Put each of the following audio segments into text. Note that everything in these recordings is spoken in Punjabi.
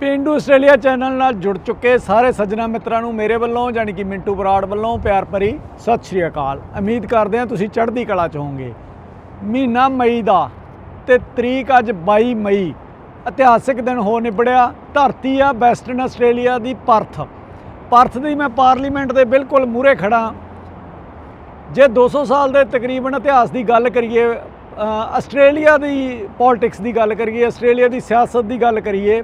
ਪਿੰਡੂ ਆਸਟ੍ਰੇਲੀਆ ਚੈਨਲ ਨਾਲ ਜੁੜ ਚੁੱਕੇ ਸਾਰੇ ਸੱਜਣਾ ਮਿੱਤਰਾਂ ਨੂੰ ਮੇਰੇ ਵੱਲੋਂ ਯਾਨੀ ਕਿ ਮਿੰਟੂ ਬਰਾੜ ਵੱਲੋਂ ਪਿਆਰ ਭਰੀ ਸਤਿ ਸ਼੍ਰੀ ਅਕਾਲ। ਉਮੀਦ ਕਰਦੇ ਹਾਂ ਤੁਸੀਂ ਚੜ੍ਹਦੀ ਕਲਾ ਚ ਹੋਵੋਗੇ। ਮਹੀਨਾ ਮਈ ਦਾ ਤੇ ਤਰੀਕ ਅੱਜ 22 ਮਈ। ਇਤਿਹਾਸਿਕ ਦਿਨ ਹੋ ਨਿਬੜਿਆ। ਧਰਤੀ ਆ ਵੈਸਟਰਨ ਆਸਟ੍ਰੇਲੀਆ ਦੀ ਪਰਥ। ਪਰਥ ਦੀ ਮੈਂ ਪਾਰਲੀਮੈਂਟ ਦੇ ਬਿਲਕੁਲ ਮੂਹਰੇ ਖੜਾ ਜੇ 200 ਸਾਲ ਦੇ ਤਕਰੀਬਨ ਇਤਿਹਾਸ ਦੀ ਗੱਲ ਕਰੀਏ ਆਸਟ੍ਰੇਲੀਆ ਦੀ ਪੋਲਿਟਿਕਸ ਦੀ ਗੱਲ ਕਰੀਏ, ਆਸਟ੍ਰੇਲੀਆ ਦੀ ਸਿਆਸਤ ਦੀ ਗੱਲ ਕਰੀਏ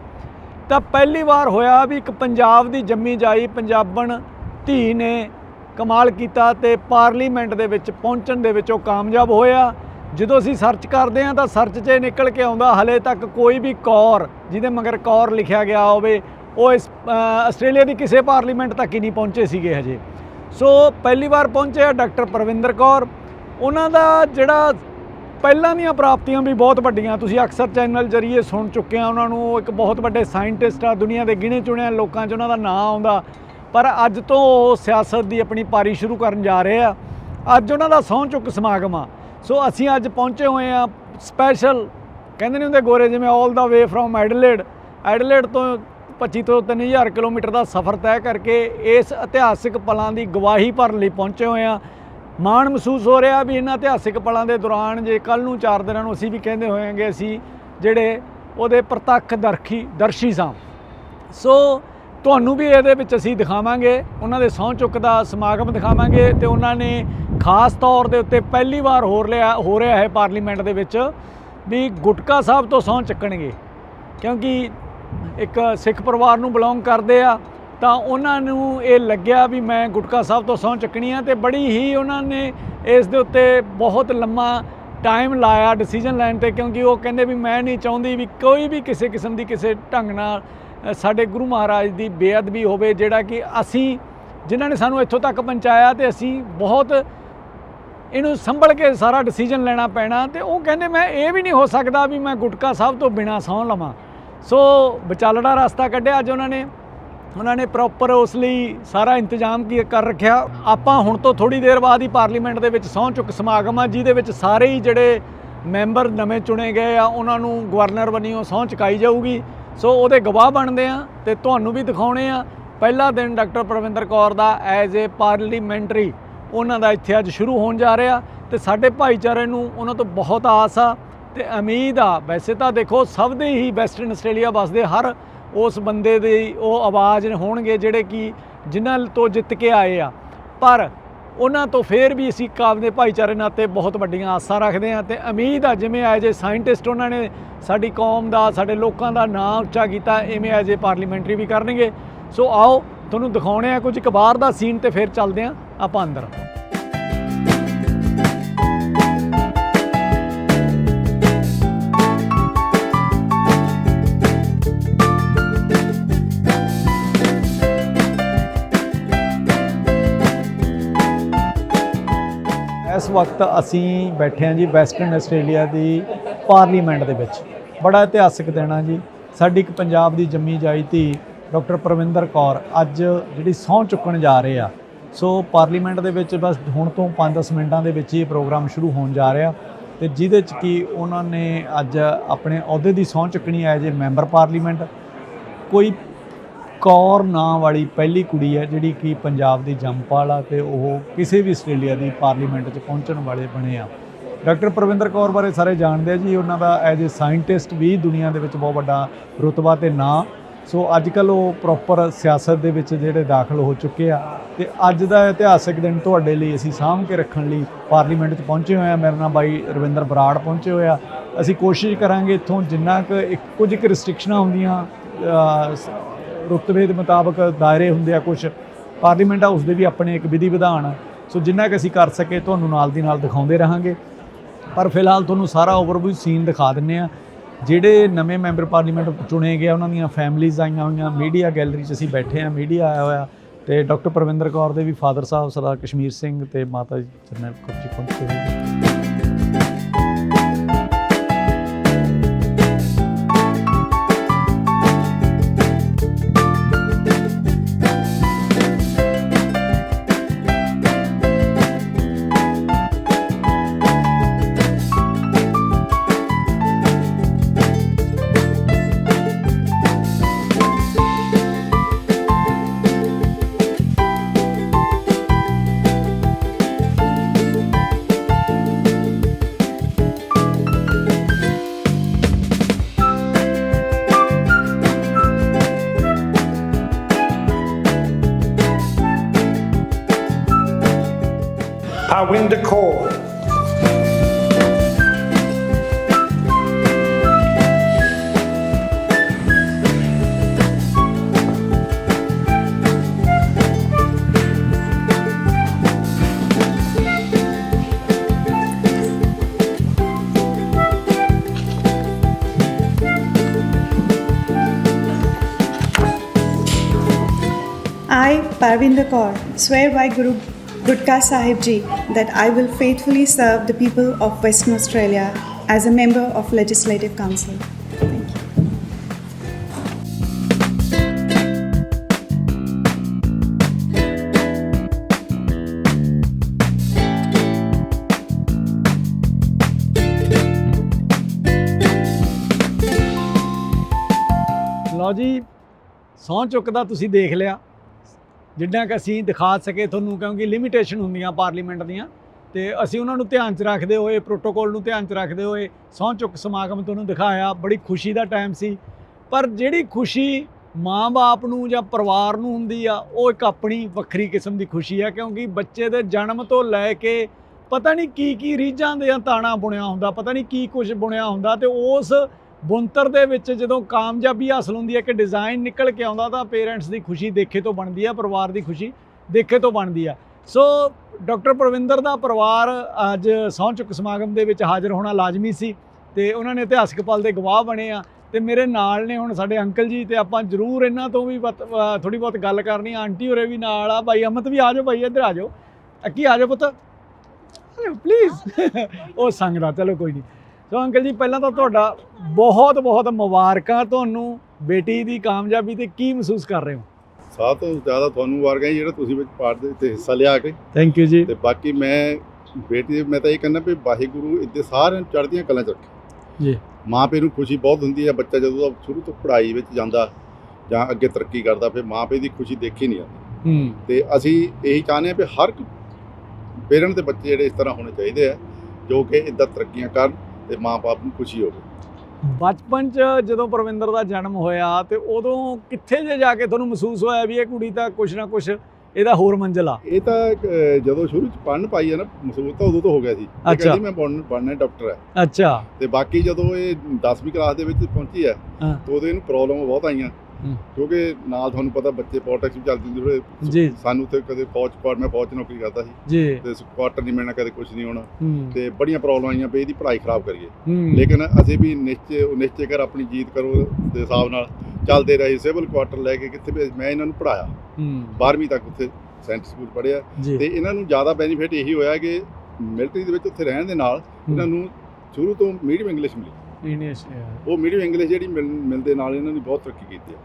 ਤਾਂ ਪਹਿਲੀ ਵਾਰ ਹੋਇਆ ਵੀ ਇੱਕ ਪੰਜਾਬ ਦੀ ਜੰਮੀ ਜਾਈ ਪੰਜਾਬਣ ਧੀ ਨੇ ਕਮਾਲ ਕੀਤਾ ਤੇ ਪਾਰਲੀਮੈਂਟ ਦੇ ਵਿੱਚ ਪਹੁੰਚਣ ਦੇ ਵਿੱਚ ਉਹ ਕਾਮਯਾਬ ਹੋਇਆ। ਜਦੋਂ ਅਸੀਂ ਸਰਚ ਕਰਦੇ ਹਾਂ ਤਾਂ ਸਰਚ 'ਚ ਨਿਕਲ ਕੇ ਆਉਂਦਾ, ਹਲੇ ਤੱਕ ਕੋਈ ਵੀ ਕੌਰ ਜਿਹਦੇ ਮਗਰ ਕੌਰ ਲਿਖਿਆ ਗਿਆ ਹੋਵੇ, ਉਹ ਇਸ ਆਸਟ੍ਰੇਲੀਆ ਦੀ ਕਿਸੇ ਪਾਰਲੀਮੈਂਟ ਤੱਕ ਹੀ ਨਹੀਂ ਪਹੁੰਚੇ ਸੀਗੇ ਹਜੇ। ਸੋ ਪਹਿਲੀ ਵਾਰ ਪਹੁੰਚੇ ਆ ਡਾਕਟਰ ਪਰਵਿੰਦਰ ਕੌਰ। ਉਹਨਾਂ ਦਾ ਜਿਹੜਾ ਪਹਿਲਾਂ ਦੀਆਂ ਪ੍ਰਾਪਤੀਆਂ ਵੀ ਬਹੁਤ ਵੱਡੀਆਂ। ਤੁਸੀਂ ਅਕਸਰ ਚੈਨਲ ਜਰੀਏ ਸੁਣ ਚੁੱਕੇ ਆ ਉਹਨਾਂ ਨੂੰ। ਇੱਕ ਬਹੁਤ ਵੱਡੇ ਸਾਇੰਟਿਸਟ ਆ, ਦੁਨੀਆ ਦੇ ਗਿਣੇ ਚੁਣਿਆ ਲੋਕਾਂ 'ਚ ਉਹਨਾਂ ਦਾ ਨਾਂ ਆਉਂਦਾ। ਪਰ ਅੱਜ ਤੋਂ ਉਹ ਸਿਆਸਤ ਦੀ ਆਪਣੀ ਪਾਰੀ ਸ਼ੁਰੂ ਕਰਨ ਜਾ ਰਹੇ ਆ। ਅੱਜ ਉਹਨਾਂ ਦਾ ਸਹੁੰ ਚੁੱਕ ਸਮਾਗਮ ਆ। ਸੋ ਅਸੀਂ ਅੱਜ ਪਹੁੰਚੇ ਹੋਏ ਆ ਸਪੈਸ਼ਲ, ਕਹਿੰਦੇ ਨੇ ਹੁੰਦੇ ਗੋਰੇ, ਜਿਵੇਂ all the way from Adelaide Adelaide ਤੋਂ 25 ਤੋਂ 3000 ਕਿਲੋਮੀਟਰ ਦਾ ਸਫ਼ਰ ਤੈਅ ਕਰਕੇ ਇਸ ਇਤਿਹਾਸਿਕ ਪਲਾਂ ਦੀ ਗਵਾਹੀ ਭਰਨ ਲਈ ਪਹੁੰਚੇ ਹੋਏ ਆ। ਮਾਣ ਮਹਿਸੂਸ ਹੋ ਰਿਹਾ ਵੀ ਇਹਨਾਂ ਇਤਿਹਾਸਿਕ ਪਲਾਂ ਦੇ ਦੌਰਾਨ ਜੇ ਕੱਲ ਨੂੰ ਚਾਰ ਦਿਨਾਂ ਨੂੰ ਅਸੀਂ ਵੀ ਕਹਿੰਦੇ ਹੋਏਗੇ, ਅਸੀਂ ਜਿਹੜੇ ਉਹਦੇ ਪ੍ਰਤੱਖ ਦਰਖੀ, ਦਰਸ਼ੀ ਸਾਂ। ਸੋ ਤੁਹਾਨੂੰ ਵੀ ਇਹਦੇ ਵਿੱਚ ਅਸੀਂ ਦਿਖਾਵਾਂਗੇ, ਉਹਨਾਂ ਦੇ ਸਹੁੰ ਚੁੱਕ ਦਾ ਸਮਾਗਮ ਦਿਖਾਵਾਂਗੇ ਤੇ ਉਹਨਾਂ ਨੇ ਖਾਸ ਤੌਰ ਦੇ ਉੱਤੇ ਪਹਿਲੀ ਵਾਰ ਹੋ ਰਿਹਾ ਹੋ ਰਿਹਾ ਹੈ ਪਾਰਲੀਮੈਂਟ ਦੇ ਵਿੱਚ ਵੀ ਗੁਟਕਾ ਸਾਹਿਬ ਤੋਂ ਸਹੁੰ ਚੱਕਣਗੇ। ਕਿਉਂਕਿ ਇੱਕ ਸਿੱਖ ਪਰਿਵਾਰ ਨੂੰ ਬਿਲੋਂਗ ਕਰਦੇ ਆ ਤਾਂ ਉਹਨਾਂ ਨੂੰ ਇਹ ਲੱਗਿਆ ਵੀ ਮੈਂ ਗੁਟਕਾ ਸਾਹਿਬ ਤੋਂ ਸਹੁੰ ਚੱਕਣੀ ਆ ਤੇ ਬੜੀ ਹੀ ਉਹਨਾਂ ਨੇ ਇਸ ਦੇ ਉੱਤੇ ਬਹੁਤ ਲੰਮਾ ਟਾਈਮ ਲਾਇਆ ਡਿਸੀਜਨ ਲੈਣ ਤੇ, ਕਿਉਂਕਿ ਉਹ ਕਹਿੰਦੇ ਵੀ ਮੈਂ ਨਹੀਂ ਚਾਹੁੰਦੀ ਵੀ ਕੋਈ ਵੀ ਕਿਸੇ ਕਿਸਮ ਦੀ ਕਿਸੇ ਢੰਗ ਨਾਲ ਸਾਡੇ ਗੁਰੂ ਮਹਾਰਾਜ ਦੀ ਬੇਅਦਬੀ ਹੋਵੇ, ਜਿਹੜਾ ਕਿ ਅਸੀਂ, ਜਿਨ੍ਹਾਂ ਨੇ ਸਾਨੂੰ ਇੱਥੋਂ ਤੱਕ ਪਹੁੰਚਾਇਆ ਤੇ ਅਸੀਂ ਬਹੁਤ ਇਹਨੂੰ ਸੰਭਲ ਕੇ ਸਾਰਾ ਡਿਸੀਜਨ ਲੈਣਾ ਪੈਣਾ ਤੇ ਉਹ ਕਹਿੰਦੇ ਮੈਂ ਇਹ ਵੀ ਨਹੀਂ ਹੋ ਸਕਦਾ ਵੀ ਮੈਂ ਗੁਟਕਾ ਸਾਹਿਬ ਤੋਂ ਬਿਨਾ ਸਹੁੰ ਲਵਾਂ। ਸੋ ਵਿਚਾਲੜਾ ਰਸਤਾ ਕੱਢਿਆ ਅੱਜ ਉਹਨਾਂ ਨੇ। ਉਹਨਾਂ ਨੇ ਪ੍ਰੋਪਰ ਉਸ ਲਈ ਸਾਰਾ ਇੰਤਜ਼ਾਮ ਕੀ ਕਰ ਰੱਖਿਆ। ਆਪਾਂ ਹੁਣ ਤੋਂ ਥੋੜੀ ਦੇਰ ਬਾਅਦ ਹੀ ਪਾਰਲੀਮੈਂਟ ਦੇ ਵਿੱਚ ਸਹੁੰ ਚੁੱਕ ਸਮਾਗਮ ਆ, ਜਿਹਦੇ ਵਿੱਚ ਸਾਰੇ ਹੀ ਜਿਹੜੇ ਮੈਂਬਰ ਨਵੇਂ ਚੁਣੇ ਗਏ ਆ, ਉਹਨਾਂ ਨੂੰ ਗਵਰਨਰ ਬਣੀਓ ਸਹੁੰ ਚੁਕਾਈ ਜਾਊਗੀ। ਸੋ ਉਹਦੇ ਗਵਾਹ ਬਣਦੇ ਆ ਤੇ ਤੁਹਾਨੂੰ ਵੀ ਦਿਖਾਉਣੇ ਆ। ਪਹਿਲਾ ਦਿਨ ਡਾਕਟਰ ਪ੍ਰਵਿੰਦਰ ਕੌਰ ਦਾ ਐਜ਼ ਏ ਪਾਰਲੀਮੈਂਟਰੀ ਉਹਨਾਂ ਦਾ ਇੱਥੇ ਅੱਜ ਸ਼ੁਰੂ ਹੋਣ ਜਾ ਰਿਹਾ ਤੇ ਸਾਡੇ ਭਾਈਚਾਰੇ ਨੂੰ ਉਹਨਾਂ ਤੋਂ ਬਹੁਤ ਆਸ ਆ ਤੇ ਉਮੀਦ ਆ, ਵੈਸੇ ਤਾਂ ਦੇਖੋ ਸਭ ਦੇ ਹੀ ਵੈਸਟਰਨ ਆਸਟ੍ਰੇਲੀਆ ਵਸਦੇ ਹਰ ਉਸ ਬੰਦੇ ਦੀ ਉਹ ਆਵਾਜ਼ ਹੋਣਗੇ ਜਿਹੜੇ ਕਿ ਜਿਨ੍ਹਾਂ ਤੋਂ ਜਿੱਤ ਕੇ ਆਏ ਆ। ਪਰ ਉਹਨਾਂ ਤੋਂ ਫੇਰ ਵੀ ਅਸੀਂ ਕਾਬ ਦੇ ਭਾਈਚਾਰੇ ਨਾਤੇ ਬਹੁਤ ਵੱਡੀਆਂ ਆਸਾਂ ਰੱਖਦੇ ਹਾਂ ਤੇ ਉਮੀਦ ਆ ਜਿਵੇਂ ਐਜ ਏ ਸਾਇੰਟਿਸਟ ਉਹਨਾਂ ਨੇ ਸਾਡੀ ਕੌਮ ਦਾ, ਸਾਡੇ ਲੋਕਾਂ ਦਾ ਨਾਂ ਉੱਚਾ ਕੀਤਾ, ਇਵੇਂ ਐਜ ਏ ਪਾਰਲੀਮੈਂਟਰੀ ਵੀ ਕਰਨਗੇ। ਸੋ ਆਓ, ਤੁਹਾਨੂੰ ਦਿਖਾਉਣੇ ਆ ਕੁਝ ਇੱਕ ਬਾਹਰ ਦਾ ਸੀਨ ਤੇ ਫਿਰ ਚੱਲਦੇ ਆ ਆਪਾਂ ਅੰਦਰ। ਇਸ ਵਕਤ ਅਸੀਂ ਬੈਠੇ ਹਾਂ ਜੀ ਵੈਸਟਰਨ ਆਸਟ੍ਰੇਲੀਆ ਦੀ ਪਾਰਲੀਮੈਂਟ ਦੇ ਵਿੱਚ। ਬੜਾ ਇਤਿਹਾਸਕ ਦਿਨ ਆ ਜੀ। ਸਾਡੀ ਇੱਕ ਪੰਜਾਬ ਦੀ ਜੰਮੀ ਜਾਈ ਧੀ ਡਾਕਟਰ ਪ੍ਰਵਿੰਦਰ ਕੌਰ ਅੱਜ ਜਿਹੜੀ ਸਹੁੰ ਚੁੱਕਣ ਜਾ ਰਹੇ ਆ। ਸੋ ਪਾਰਲੀਮੈਂਟ ਦੇ ਵਿੱਚ ਬਸ ਹੁਣ ਤੋਂ 5-10 ਮਿੰਟਾਂ ਦੇ ਵਿੱਚ ਹੀ ਇਹ ਪ੍ਰੋਗਰਾਮ ਸ਼ੁਰੂ ਹੋਣ ਜਾ ਰਿਹਾ ਤੇ ਜਿਹਦੇ ਚ ਕੀ ਉਹਨਾਂ ਨੇ ਅੱਜ ਆਪਣੇ ਅਹੁਦੇ ਦੀ ਸਹੁੰ ਚੁੱਕਣੀ ਹੈ ਜੇ ਮੈਂਬਰ ਪਾਰਲੀਮੈਂਟ। ਕੋਈ ਕੌਰ ਨਾਂ ਵਾਲੀ ਪਹਿਲੀ ਕੁੜੀ ਹੈ ਜਿਹੜੀ ਕਿ ਪੰਜਾਬ ਦੀ ਜੰਮਪਾਲ ਆ ਤੇ ਉਹ ਕਿਸੇ ਵੀ ਆਸਟ੍ਰੇਲੀਆ ਦੀ ਪਾਰਲੀਮੈਂਟ 'ਚ ਪਹੁੰਚਣ ਵਾਲੇ ਬਣੇ ਆ। ਡਾਕਟਰ ਪ੍ਰਵਿੰਦਰ ਕੌਰ ਬਾਰੇ ਸਾਰੇ ਜਾਣਦੇ ਆ ਜੀ। ਉਹਨਾਂ ਦਾ ਐਜ਼ ਅ ਸਾਇੰਟਿਸਟ ਵੀ ਦੁਨੀਆ ਦੇ ਵਿੱਚ ਬਹੁਤ ਵੱਡਾ ਰੁਤਬਾ ਤੇ ਨਾਂ। ਸੋ ਅੱਜ ਕੱਲ ਉਹ ਪ੍ਰੋਪਰ ਸਿਆਸਤ ਦੇ ਵਿੱਚ ਜਿਹੜੇ ਦਾਖਲ ਹੋ ਚੁੱਕੇ ਆ ਤੇ ਅੱਜ ਦਾ ਇਤਿਹਾਸਿਕ ਦਿਨ ਤੁਹਾਡੇ ਲਈ ਅਸੀਂ ਸਾਂਭ ਕੇ ਰੱਖਣ ਲਈ ਪਾਰਲੀਮੈਂਟ 'ਚ ਪਹੁੰਚੇ ਹੋਏ ਆ। ਮੇਰੇ ਨਾਲ ਬਾਈ ਰਵਿੰਦਰ ਬਰਾੜ ਪਹੁੰਚੇ ਹੋਏ ਆ। ਅਸੀਂ ਕੋਸ਼ਿਸ਼ ਕਰਾਂਗੇ ਇੱਥੋਂ ਜਿੰਨਾ ਕੁ ਇੱਕ ਕੁਝ ਕੁ ਰਿਸਟ੍ਰਿਕਸ਼ਨਾਂ ਹੁੰਦੀਆਂ ਸ- ਰੁਤਬੇ ਦੇ ਮੁਤਾਬਕ ਦਾਇਰੇ ਹੁੰਦੇ ਆ ਕੁਝ ਪਾਰਲੀਮੈਂਟ ਹਾਊਸ ਦੇ ਵੀ ਆਪਣੇ ਇੱਕ ਵਿਧੀ ਵਿਧਾਨ ਆ। ਸੋ ਜਿੰਨਾ ਕਿ ਅਸੀਂ ਕਰ ਸਕੇ, ਤੁਹਾਨੂੰ ਨਾਲ ਦੀ ਨਾਲ ਦਿਖਾਉਂਦੇ ਰਹਾਂਗੇ। ਪਰ ਫਿਲਹਾਲ ਤੁਹਾਨੂੰ ਸਾਰਾ ਓਵਰਵਿਊ ਸੀਨ ਦਿਖਾ ਦਿੰਨੇ ਆ। ਜਿਹੜੇ ਨਵੇਂ ਮੈਂਬਰ ਪਾਰਲੀਮੈਂਟ ਚੁਣੇ ਗਏ ਉਹਨਾਂ ਦੀਆਂ ਫੈਮਲੀਆਂ ਆਈਆਂ ਹੋਈਆਂ। ਮੀਡੀਆ ਗੈਲਰੀ 'ਚ ਅਸੀਂ ਬੈਠੇ ਆ ਮੀਡੀਆ ਆਇਆ ਹੋਇਆ। ਤੇ ਡਾਕਟਰ ਪਰਵਿੰਦਰ ਕੌਰ ਦੇ ਵੀ ਫਾਦਰ ਸਾਹਿਬ, ਸਰਦਾਰ ਕਸ਼ਮੀਰ ਸਿੰਘ ਤੇ ਮਾਤਾ ਜੀ ਜਰਨੈਲ ਕੌਰ ਜੀ। ਪਹੁੰਚੇ ਹੋਏ I, Parvinder Kaur, swear by Guru Gudka Sahib Ji that I will faithfully serve the people of Western Australia as a member of Legislative Council. Thank you. ਲਓ ਜੀ ਸਹੁੰ ਚੁੱਕਦਾ ਤੁਸੀਂ ਦੇਖ ਲਿਆ ਜਿੰਨਾ ਕਿ ਅਸੀਂ ਦਿਖਾ ਸਕੇ ਤੁਹਾਨੂੰ, ਕਿਉਂਕਿ ਲਿਮਿਟੇਸ਼ਨ ਹੁੰਦੀਆਂ ਪਾਰਲੀਮੈਂਟ ਦੀਆਂ, ਤੇ ਅਸੀਂ ਉਹਨਾਂ ਨੂੰ ਧਿਆਨ 'ਚ ਰੱਖਦੇ ਹੋਏ ਪ੍ਰੋਟੋਕੋਲ ਨੂੰ ਧਿਆਨ 'ਚ ਰੱਖਦੇ ਹੋਏ ਸਹੁੰ ਚੁੱਕ ਸਮਾਗਮ ਤੁਹਾਨੂੰ ਦਿਖਾਇਆ, ਬੜੀ ਖੁਸ਼ੀ ਦਾ ਟਾਈਮ ਸੀ। ਪਰ ਜਿਹੜੀ ਖੁਸ਼ੀ ਮਾਂ-ਬਾਪ ਨੂੰ ਜਾਂ ਪਰਿਵਾਰ ਨੂੰ ਹੁੰਦੀ ਆ, ਉਹ ਇੱਕ ਆਪਣੀ ਵੱਖਰੀ ਕਿਸਮ ਦੀ ਖੁਸ਼ੀ ਆ, ਕਿਉਂਕਿ ਬੱਚੇ ਦੇ ਜਨਮ ਤੋਂ ਲੈ ਕੇ ਪਤਾ ਨਹੀਂ ਕੀ ਕੀ ਰੀਝਾਂ ਦੇ ਤਾਣਾ ਬੁਣਿਆ ਹੁੰਦਾ, ਪਤਾ ਨਹੀਂ ਕੀ ਕੁਝ ਬੁਣਿਆ ਹੁੰਦਾ, ਤੇ ਉਸ ਬੁੰਤਰ ਦੇ ਵਿੱਚ ਜਦੋਂ ਕਾਮਯਾਬੀ ਹਾਸਲ ਹੁੰਦੀ ਹੈ ਕਿ ਡਿਜ਼ਾਈਨ ਨਿਕਲ ਕੇ ਆਉਂਦਾ ਤਾਂ ਪੇਰੈਂਟਸ ਦੀ ਖੁਸ਼ੀ ਦੇਖੇ ਤੋਂ ਬਣਦੀ ਹੈ ਪਰਿਵਾਰ ਦੀ ਖੁਸ਼ੀ ਦੇਖੇ ਤੋਂ ਬਣਦੀ ਹੈ। ਸੋ ਡਾਕਟਰ ਪ੍ਰਵਿੰਦਰ ਦਾ ਪਰਿਵਾਰ ਅੱਜ ਸਹੁੰ ਚੁੱਕ ਸਮਾਗਮ ਦੇ ਵਿੱਚ ਹਾਜ਼ਰ ਹੋਣਾ ਲਾਜ਼ਮੀ ਸੀ ਤੇ ਉਹਨਾਂ ਨੇ ਇਤਿਹਾਸਕ ਪਲ ਦੇ ਗਵਾਹ ਬਣੇ ਆ ਤੇ ਮੇਰੇ ਨਾਲ ਨੇ ਹੁਣ ਸਾਡੇ ਅੰਕਲ ਜੀ ਤੇ ਆਪਾਂ ਜ਼ਰੂਰ ਇਹਨਾਂ ਤੋਂ ਵੀ ਥੋੜੀ ਬਹੁਤ ਗੱਲ ਕਰਨੀ ਆ। ਆਂਟੀ ਹੋਰੇ ਵੀ ਨਾਲ ਆ। ਭਾਈ ਅਮਤ ਵੀ ਆ ਜਾਓ ਭਾਈ ਇੱਧਰ ਆ ਜਾਓ। ਅੱਕੀ ਆ ਜਾਓ ਪੁੱਤ? ਪਲੀਜ਼ ਉਹ ਸੰਗਦਾ ਚਲੋ ਕੋਈ ਨਹੀਂ। ਸੋ ਅੰਕਲ ਜੀ ਪਹਿਲਾਂ ਤਾਂ ਤੁਹਾਡਾ ਬਹੁਤ ਬਹੁਤ ਮੁਬਾਰਕਾਂ ਤੁਹਾਨੂੰ ਬੇਟੀ ਦੀ ਕਾਮਯਾਬੀ ਤੇ ਕੀ ਮਹਿਸੂਸ ਕਰ ਰਹੇ ਹੋ? ਸਾਹ ਤੋਂ ਜ਼ਿਆਦਾ ਤੁਹਾਨੂੰ ਵਾਰਗਾ ਜਿਹੜਾ ਤੁਸੀਂ ਵਿੱਚ ਪਾਰਟ ਦੇ ਵਿੱਚ ਹਿੱਸਾ ਲਿਆ ਕੇ। ਥੈਂਕ ਯੂ ਜੀ। ਤੇ ਬਾਕੀ ਮੈਂ ਬੇਟੀ ਦੇ ਮੈਂ ਤਾਂ ਇਹ ਕਹਿੰਦਾ ਵੀ ਵਾਹਿਗੁਰੂ ਇੱਦੇ ਸਾਰਿਆਂ ਨੂੰ ਚੜ੍ਹਦੀਆਂ ਕਲਾਂ ਚ ਰੱਖੇ। ਜੀ। ਮਾਂ ਪਿਓ ਨੂੰ ਖੁਸ਼ੀ ਬਹੁਤ ਹੁੰਦੀ ਹੈ ਬੱਚਾ ਜਦੋਂ ਸ਼ੁਰੂ ਤੋਂ ਪੜ੍ਹਾਈ ਵਿੱਚ ਜਾਂਦਾ ਜਾਂ ਅੱਗੇ ਤਰੱਕੀ ਕਰਦਾ ਫਿਰ ਮਾਂ ਪਿਓ ਦੀ ਖੁਸ਼ੀ ਦੇਖੀ ਨਹੀਂ ਜਾਂਦੀ। ਹੂੰ। ਤੇ ਅਸੀਂ ਇਹੀ ਚਾਹੁੰਦੇ ਹਾਂ ਵੀ ਹਰ ਪੇਰੈਂਟ ਦੇ ਬੱਚੇ ਜਿਹੜੇ ਇਸ ਤਰ੍ਹਾਂ ਹੋਣੇ ਚਾਹੀਦੇ ਆ ਜੋ ਕਿ ਇਦਾਂ ਤਰੱਕੀਆਂ ਕਰਨ ਤੇ ਮਾਂ-ਬਾਪ ਨੂੰ ਖੁਸ਼ੀ ਹੋਵੇ ਬਚਪਨ ਚ ਜਦੋਂ ਪ੍ਰਵਿੰਦਰ ਦਾ ਜਨਮ ਹੋਇਆ ਤੇ ਉਦੋਂ ਕਿੱਥੇ ਜੇ ਜਾ ਕੇ ਤੁਹਾਨੂੰ ਮਹਿਸੂਸ ਹੋਇਆ ਵੀ ਇਹ ਕੁੜੀ ਤਾਂ ਕੁਛ ਨਾ ਕੁਛ ਇਹਦਾ ਹੋਰ ਮੰਜ਼ਿਲ ਆ ਇਹ ਤਾਂ ਜਦੋਂ ਸ਼ੁਰੂ ਚ ਪੜ੍ਹਨ ਪਾਈ ਹੈ ਨਾ ਮਹਿਸੂਸ ਤਾਂ ਉਦੋਂ ਤੋਂ ਹੋ ਗਿਆ ਸੀ। ਕਹਿੰਦੀ ਮੈਂ ਬਣਨ- ਬਣਨਾ ਡਾਕਟਰ ਹੈ ਅੱਛਾ ਤੇ ਬਾਕੀ ਜਦੋਂ ਇਹ 10ਵੀਂ ਕਲਾਸ ਦੇ ਵਿੱਚ ਪਹੁੰਚੀ ਹੈ। ਤਾਂ ਉਹਦੇ ਇਹਨੂੰ ਪ੍ਰੋਬਲਮ ਬਹੁਤ ਆਈਆਂ। ਕਿਉਂਕਿ ਨਾਲ ਤੁਹਾਨੂੰ ਪਤਾ ਬੱਚੇ ਪੋਲਿਟਿਕਸ ਵੀ ਚੱਲਦੀ ਹੁੰਦੀ ਜੀ। ਸਾਨੂੰ ਤੇ ਕਦੇ ਫੌਜ ਸਪਾਟ ਮੈਂ ਫੌਜ ਨੌਕਰੀ ਕਰਦਾ ਸੀ। ਜੀ। ਤੇ ਕੁਆਟਰ ਨਹੀਂ ਮਿਲਣਾ ਕਦੇ ਕੁਝ ਨਹੀਂ ਹੋਣਾ। ਤੇ ਬੜੀਆਂ ਪ੍ਰੋਬਲਮ ਆਈਆਂ ਵੀ ਇਹਦੀ ਪੜ੍ਹਾਈ ਖਰਾਬ ਕਰੀਏ। ਲੇਕਿਨ ਅਸੀਂ ਵੀ ਨਿਸ਼ਚੇ ਨਿਸ਼ਚੇ ਕਰ ਆਪਣੀ ਜੀਤ ਕਰੋ ਦੇ ਹਿਸਾਬ ਨਾਲ। ਚੱਲਦੇ ਰਹੇ ਸਿਵਲ ਕੁਆਟਰ ਲੈ ਕੇ ਕਿੱਥੇ ਮੈਂ ਇਹਨਾਂ ਨੂੰ ਪੜਾਇਆ ਹੂੰ। 12ਵੀਂ ਤੱਕ ਉੱਥੇ ਸੈਂਟਰ ਸਕੂਲ ਪੜ੍ਹਿਆ। ਜੀ। ਤੇ ਇਹਨਾਂ ਨੂੰ ਜ਼ਿਆਦਾ ਬੈਨੀਫਿਟ ਇਹੀ ਹੋਇਆ ਕਿ ਮਿਲਟਰੀ ਦੇ ਵਿੱਚ ਉੱਥੇ ਰਹਿਣ ਦੇ ਨਾਲ ਇਹਨਾਂ ਨੂੰ ਸ਼ੁਰੂ ਤੋਂ ਮੀਡੀਅਮ ਇੰਗਲਿਸ਼ ਮਿਲੀ। ਇੰਡੀਅਸ ਉਹ ਮੀਡੀਅਮ ਇੰਗਲਿਸ਼ ਜਿਹੜੀ ਮਿਲ- ਮਿਲਦੇ ਨਾਲ ਇਹਨਾਂ ਨੇ ਬਹੁਤ ਤਰੱਕੀ ਕੀਤੀ ਹੂੰ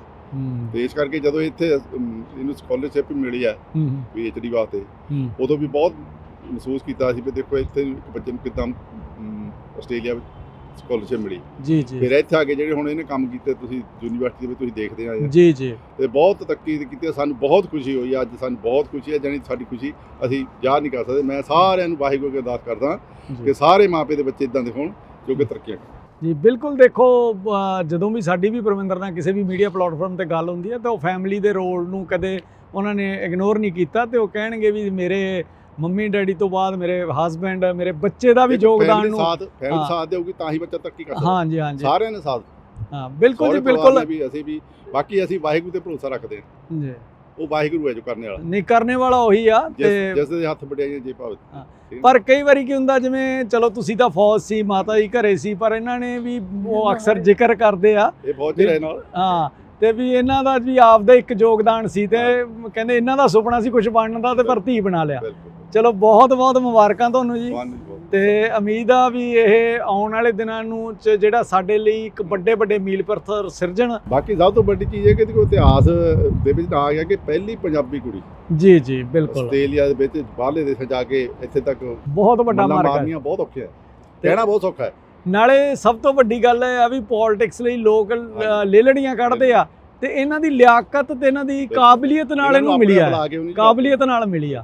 ਤੇ ਇਸ ਕਰਕੇ ਜਦੋਂ ਇੱਥੇ ਇਹਨੂੰ ਸਕਾਲਰਸ਼ਿਪ ਮਿਲੀ ਹੂੰ ਪੀਐਚਡੀ ਵਾਸਤੇ ਉਦੋਂ ਵੀ ਬਹੁਤ ਮਹਿਸੂਸ ਕੀਤਾ ਸੀ ਵੀ ਦੇਖੋ ਇੱਥੇ ਇੱਕ ਬੱਚੇ ਨੂੰ ਕਿਦਾਂ ਆਸਟ੍ਰੇਲੀਆ ਵਿੱਚ ਸਕਾਲਰਸ਼ਿਪ ਮਿਲੀ। ਜੀ ਜੀ। ਫਿਰ ਇੱਥੇ ਆ ਕੇ ਜਿਹੜੇ ਹੁਣ ਇਹਨੇ ਕੰਮ ਕੀਤੇ ਤੁਸੀਂ ਯੂਨੀਵਰਸਿਟੀ ਵਿੱਚ ਤੁਸੀਂ ਦੇਖਦੇ ਆਏ ਆ। ਜੀ ਜੀ। ਤੇ ਬਹੁਤ ਤਰੱਕੀ ਕੀਤੀ ਸਾਨੂੰ ਬਹੁਤ ਖੁਸ਼ੀ ਹੋਈ ਅੱਜ ਸਾਨੂੰ ਬਹੁਤ ਖੁਸ਼ੀ ਹੈ ਜਾਨੀ ਸਾਡੀ ਖੁਸ਼ੀ ਅਸੀਂ ਜ਼ਾਹਰ ਨਹੀਂ ਕਰ ਸਕਦੇ। ਮੈਂ ਸਾਰਿਆਂ ਨੂੰ ਵਾਹਿਗੁਰੂ ਅੱਗੇ ਅਰਦਾਸ ਕਰਦਾ। ਕਿ ਸਾਰੇ ਮਾਪੇ ਦੇ ਬੱਚੇ ਇਦਾਂ ਦੇ ਹੋਣ ਜੋ ਕਿ ਤਰੱਕੀਆਂ ਜੀ ਬਿਲਕੁਲ ਦੇਖੋ ਜਦੋਂ ਵੀ ਸਾਡੀ ਵੀ ਪਰਵਿੰਦਰ ਨਾਲ ਕਿਸੇ ਵੀ ਮੀਡੀਆ ਪਲੇਟਫਾਰਮ ਤੇ ਗੱਲ ਹੁੰਦੀ ਹੈ ਤਾਂ ਉਹ ਫੈਮਿਲੀ ਦੇ ਰੋਲ ਨੂੰ ਕਦੇ ਉਹਨਾਂ ਨੇ ਇਗਨੋਰ ਨਹੀਂ ਕੀਤਾ ਤੇ ਉਹ ਕਹਿਣਗੇ ਵੀ ਮੇਰੇ ਮੰਮੀ ਡੈਡੀ ਤੋਂ ਬਾਅਦ ਮੇਰੇ ਹਸਬੈਂਡ ਮੇਰੇ ਬੱਚੇ ਦਾ ਵੀ ਯੋਗਦਾਨ ਨੂੰ ਸਾਥ ਫੈਮਿਲੀ। ਸਾਥ ਦੇਊਗੀ ਤਾਂ ਹੀ ਬੱਚਾ ਤਰੱਕੀ ਕਰ ਸਕਦਾ। ਹਾਂਜੀ ਹਾਂਜੀ। ਸਾਰਿਆਂ ਨੇ ਸਾਥ ਹਾਂ ਬਿਲਕੁਲ ਜੀ ਬਿਲਕੁਲ। ਅਸੀਂ ਵੀ ਬਾਕੀ ਅਸੀਂ ਵਾਹਿਗੁਰੂ ਤੇ ਭਰੋਸਾ ਰੱਖਦੇ ਹਾਂ। ਜੀ। ਉਹ ਵਾਹਿਗੁਰੂ ਹੈ ਜੋ ਕਰਨੇ ਵਾਲਾ। ਨਹੀਂ ਕਰਨੇ ਵਾਲਾ ਉਹੀ ਆ ਤੇ ਜਿਸ ਦੇ ਹੱਥ ਵਡਿਆਈਆਂ ਜੇ ਭਾਵੇਂ। ਪਰ ਕਈ ਵਾਰੀ ਕੀ ਹੁੰਦਾ ਜਿਵੇਂ ਚਲੋ ਤੁਸੀਂ ਤਾਂ ਫੌਜ ਸੀ ਮਾਤਾ ਜੀ ਘਰੇ ਸੀ ਪਰ ਇਹਨਾਂ ਨੇ ਵੀ ਉਹ ਅਕਸਰ ਜ਼ਿਕਰ ਕਰਦੇ ਆ। ਇਹ ਬਹੁਤ ਜਿਹੜੇ ਨਾਲ ਹਾਂ ਤੇ ਵੀ ਇਹਨਾਂ ਦਾ ਵੀ ਆਪਦਾ ਇੱਕ ਯੋਗਦਾਨ ਸੀ ਤੇ ਕਹਿੰਦੇ ਇਹਨਾਂ ਦਾ ਸੁਪਨਾ ਸੀ ਕੁਝ ਬਣਨ ਦਾ ਤੇ ਪਰ ਧੀ ਬਣਾ ਲਿਆ। ਚਲੋ ਬਹੁਤ ਬਹੁਤ ਮੁਬਾਰਕਾਂ ਤੁਹਾਨੂੰ ਜੀ। ਤੇ ਉਮੀਦ ਆ ਵੀ ਇਹ ਆਉਣ ਵਾਲੇ ਦਿਨਾਂ ਨੂੰ ਜਿਹੜਾ ਸਾਡੇ ਲਈ ਇੱਕ ਵੱਡੇ ਵੱਡੇ ਮੀਲ ਪੱਥਰ ਸਿਰਜਣ। ਬਾਕੀ ਸਭ ਤੋਂ ਵੱਡੀ ਚੀਜ਼ ਇਹ ਕਿ ਇਤਿਹਾਸ ਦੇ ਵਿੱਚ ਆ ਗਿਆ ਕਿ ਪਹਿਲੀ ਪੰਜਾਬੀ ਕੁੜੀ ਜੀ ਜੀ ਬਿਲਕੁਲ। ਆਸਟ੍ਰੇਲੀਆ ਦੇ ਵਿੱਚ ਬਾਹਰਲੇ ਦੇਸ਼ਾਂ ਜਾ ਕੇ ਇੱਥੇ ਤੱਕ ਬਹੁਤ ਵੱਡਾ ਮਾਰਕ ਹੈ। ਬਹੁਤ ਔਖਾ ਹੈ ਕਹਿਣਾ ਬਹੁਤ ਸੌਖਾ ਹੈ। ਨਾਲੇ ਸਭ ਤੋਂ ਵੱਡੀ ਗੱਲ ਇਹ ਆ ਵੀ ਪੋਲਿਟਿਕਸ ਲਈ ਲੋਕ ਲੇਲੜੀਆਂ ਕੱਢਦੇ ਆ ਤੇ ਇਹਨਾਂ ਦੀ ਲਿਆਕਤ ਤੇ ਇਹਨਾਂ ਦੀ ਕਾਬਲੀਅਤ ਨਾਲ ਇਹਨੂੰ ਮਿਲੀ ਆ। ਕਾਬਲੀਅਤ ਨਾਲ ਮਿਲੀ ਆ।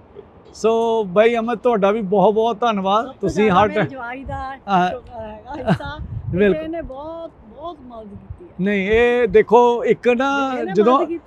ਸੋ ਬਾਈ ਅਮਦ ਤੁਹਾਡਾ ਵੀ ਬਹੁਤ ਬਹੁਤ ਧੰਨਵਾਦ। ਤੁਸੀਂ ਹਰ ਜਵਾਈ ਦਾ ਹਾਂ। ਹਿੱਸਾ ਬਿਲਕੁਲ। ਇਹਨੇ ਬਹੁਤ ਬਹੁਤ ਮਦਦ ਕੀਤੀ ਹੈ ਨਹੀਂ ਇਹ ਦੇਖੋ ਇੱਕ ਨਾ ਜਦੋਂ ਹੀ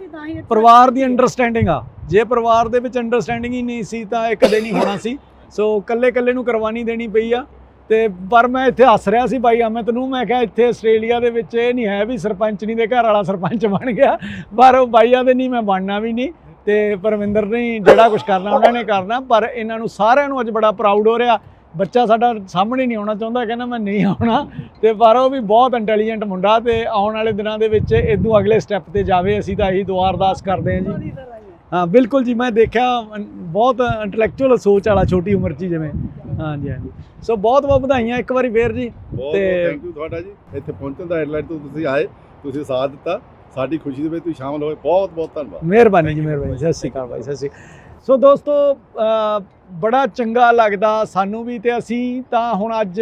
ਪਰਿਵਾਰ ਦੀ ਹੈ। ਅੰਡਰਸਟੈਂਡਿੰਗ ਆ। ਜੇ ਪਰਿਵਾਰ ਦੇ ਵਿੱਚ ਅੰਡਰਸਟੈਂਡਿੰਗ ਹੀ ਨਹੀਂ ਸੀ ਤਾਂ ਇਹ ਕਦੇ ਨਹੀਂ ਹੋਣਾ ਸੀ। ਸੋ ਕੱਲੇ ਕੱਲੇ ਨੂੰ ਕੁਰਬਾਨੀ ਦੇਣੀ ਪਈ ਆ। ਤੇ ਪਰ ਮੈਂ ਇੱਥੇ ਹੱਸ ਰਿਹਾ ਸੀ ਬਾਈ ਅਮਿਤ ਨੂੰ, ਮੈਂ ਕਿਹਾ ਇੱਥੇ ਆਸਟ੍ਰੇਲੀਆ ਦੇ ਵਿੱਚ ਇਹ ਨਹੀਂ ਹੈ ਵੀ ਸਰਪੰਚ ਨਹੀਂ ਦੇ ਘਰ ਵਾਲਾ ਸਰਪੰਚ ਬਣ ਗਿਆ, ਪਰ ਉਹ ਬਾਈਆਂ ਦੇ ਨਹੀਂ, ਮੈਂ ਬਣਨਾ ਵੀ ਨਹੀਂ ਤੇ ਪਰਮਿੰਦਰ ਨੇ ਜਿਹੜਾ ਕੁਝ ਕਰਨਾ ਉਹਨਾਂ ਨੇ ਕਰਨਾ, ਪਰ ਇਹਨਾਂ ਨੂੰ ਸਾਰਿਆਂ ਨੂੰ ਅੱਜ ਬੜਾ ਪ੍ਰਾਊਡ ਹੋ ਰਿਹਾ। ਬੱਚਾ ਸਾਡਾ ਸਾਹਮਣੇ ਨਹੀਂ ਆਉਣਾ ਚਾਹੁੰਦਾ, ਕਹਿੰਦਾ ਮੈਂ ਨਹੀਂ ਆਉਣਾ। ਤੇ ਪਰ ਉਹ ਵੀ ਬਹੁਤ ਇੰਟੈਲੀਜੈਂਟ ਮੁੰਡਾ ਤੇ ਆਉਣ ਵਾਲੇ ਦਿਨਾਂ ਦੇ ਵਿੱਚ ਇਦੋਂ ਅਗਲੇ ਸਟੈਪ ਤੇ ਜਾਵੇ, ਅਸੀਂ ਤਾਂ ਇਹੀ ਦੁਆ ਅਰਦਾਸ ਕਰਦੇ ਹਾਂ ਜੀ। ਹੀ ਬਿਲਕੁਲ ਜੀ ਮੈਂ ਦੇਖਿਆ ਬਹੁਤ ਇੰਟੈਲੈਕਚੁਅਲ ਸੋਚ ਵਾਲਾ ਛੋਟੀ ਉਮਰ 'ਚ ਹੀ ਜਿਵੇਂ। ਹਾਂਜੀ ਹਾਂਜੀ। ਸੋ ਬਹੁਤ ਬਹੁਤ ਵਧਾਈਆਂ ਇੱਕ ਵਾਰੀ ਫੇਰ ਜੀ ਤੇ- ਥੈਂਕ ਯੂ ਤੁਹਾਡਾ ਜੀ। ਇੱਥੇ ਪਹੁੰਚਣ ਦਾ ਹੈਡਲਾਈਨ ਤੋਂ ਤੁਸੀਂ ਆਏ ਤੁਸੀਂ ਸਾਥ ਦਿੱਤਾ। ਸਾਡੀ ਖੁਸ਼ੀ ਦੇ ਵਿੱਚ ਤੁਸੀਂ ਸ਼ਾਮਲ ਹੋਏ। ਬਹੁਤ ਬਹੁਤ ਧੰਨਵਾਦ। ਮਿਹਰਬਾਨੀ ਜੀ ਮਿਹਰਬਾਨੀ। ਸਤਿ ਸ਼੍ਰੀ ਅਕਾਲ ਭਾਈ ਸਤਿ ਸ਼੍ਰੀ ਸੋ ਦੋਸਤੋ ਬੜਾ ਚੰਗਾ ਲੱਗਦਾ ਸਾਨੂੰ ਵੀ ਤੇ ਅਸੀਂ ਤਾਂ ਹੁਣ ਅੱਜ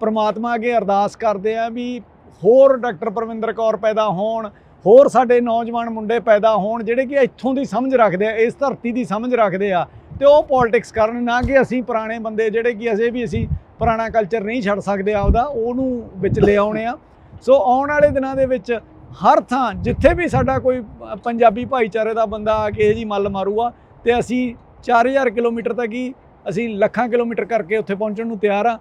ਪ੍ਰਮਾਤਮਾ ਅੱਗੇ ਅਰਦਾਸ ਕਰਦੇ ਆ ਵੀ ਹੋਰ ਡਾਕਟਰ ਪਰਵਿੰਦਰ ਕੌਰ ਪੈਦਾ ਹੋਣ। ਹੋਰ ਸਾਡੇ ਨੌਜਵਾਨ ਮੁੰਡੇ ਪੈਦਾ ਹੋਣ ਜਿਹੜੇ ਕਿ ਇੱਥੋਂ ਦੀ ਸਮਝ ਰੱਖਦੇ ਆ, ਇਸ ਧਰਤੀ ਦੀ ਸਮਝ ਰੱਖਦੇ ਆ ਤੇ ਉਹ ਪੋਲਿਟਿਕਸ ਕਰਨ, ਨਾ ਕਿ ਅਸੀਂ ਪੁਰਾਣੇ ਬੰਦੇ ਜਿਹੜੇ ਕਿ ਅਜੇ ਵੀ ਅਸੀਂ ਪੁਰਾਣਾ ਕਲਚਰ ਨਹੀਂ ਛੱਡ ਸਕਦੇ ਆਪਦਾ, ਉਹਨੂੰ ਵਿੱਚ ਲੈ ਆਉਣੇ ਆ। ਸੋ ਆਉਣ ਵਾਲੇ ਦਿਨਾਂ ਦੇ ਵਿੱਚ ਹਰ ਥਾਂ ਜਿੱਥੇ ਵੀ ਸਾਡਾ ਕੋਈ ਪੰਜਾਬੀ ਭਾਈਚਾਰੇ ਦਾ ਬੰਦਾ ਆ ਕੇ ਇਹ ਜੀ ਮੱਲ ਮਾਰੂਗਾ ਤੇ ਅਸੀਂ 4000 ਕਿਲੋਮੀਟਰ ਤੱਕ ਹੀ ਅਸੀਂ ਲੱਖਾਂ ਕਿਲੋਮੀਟਰ ਕਰਕੇ ਉੱਥੇ ਪਹੁੰਚਣ ਨੂੰ ਤਿਆਰ ਆ।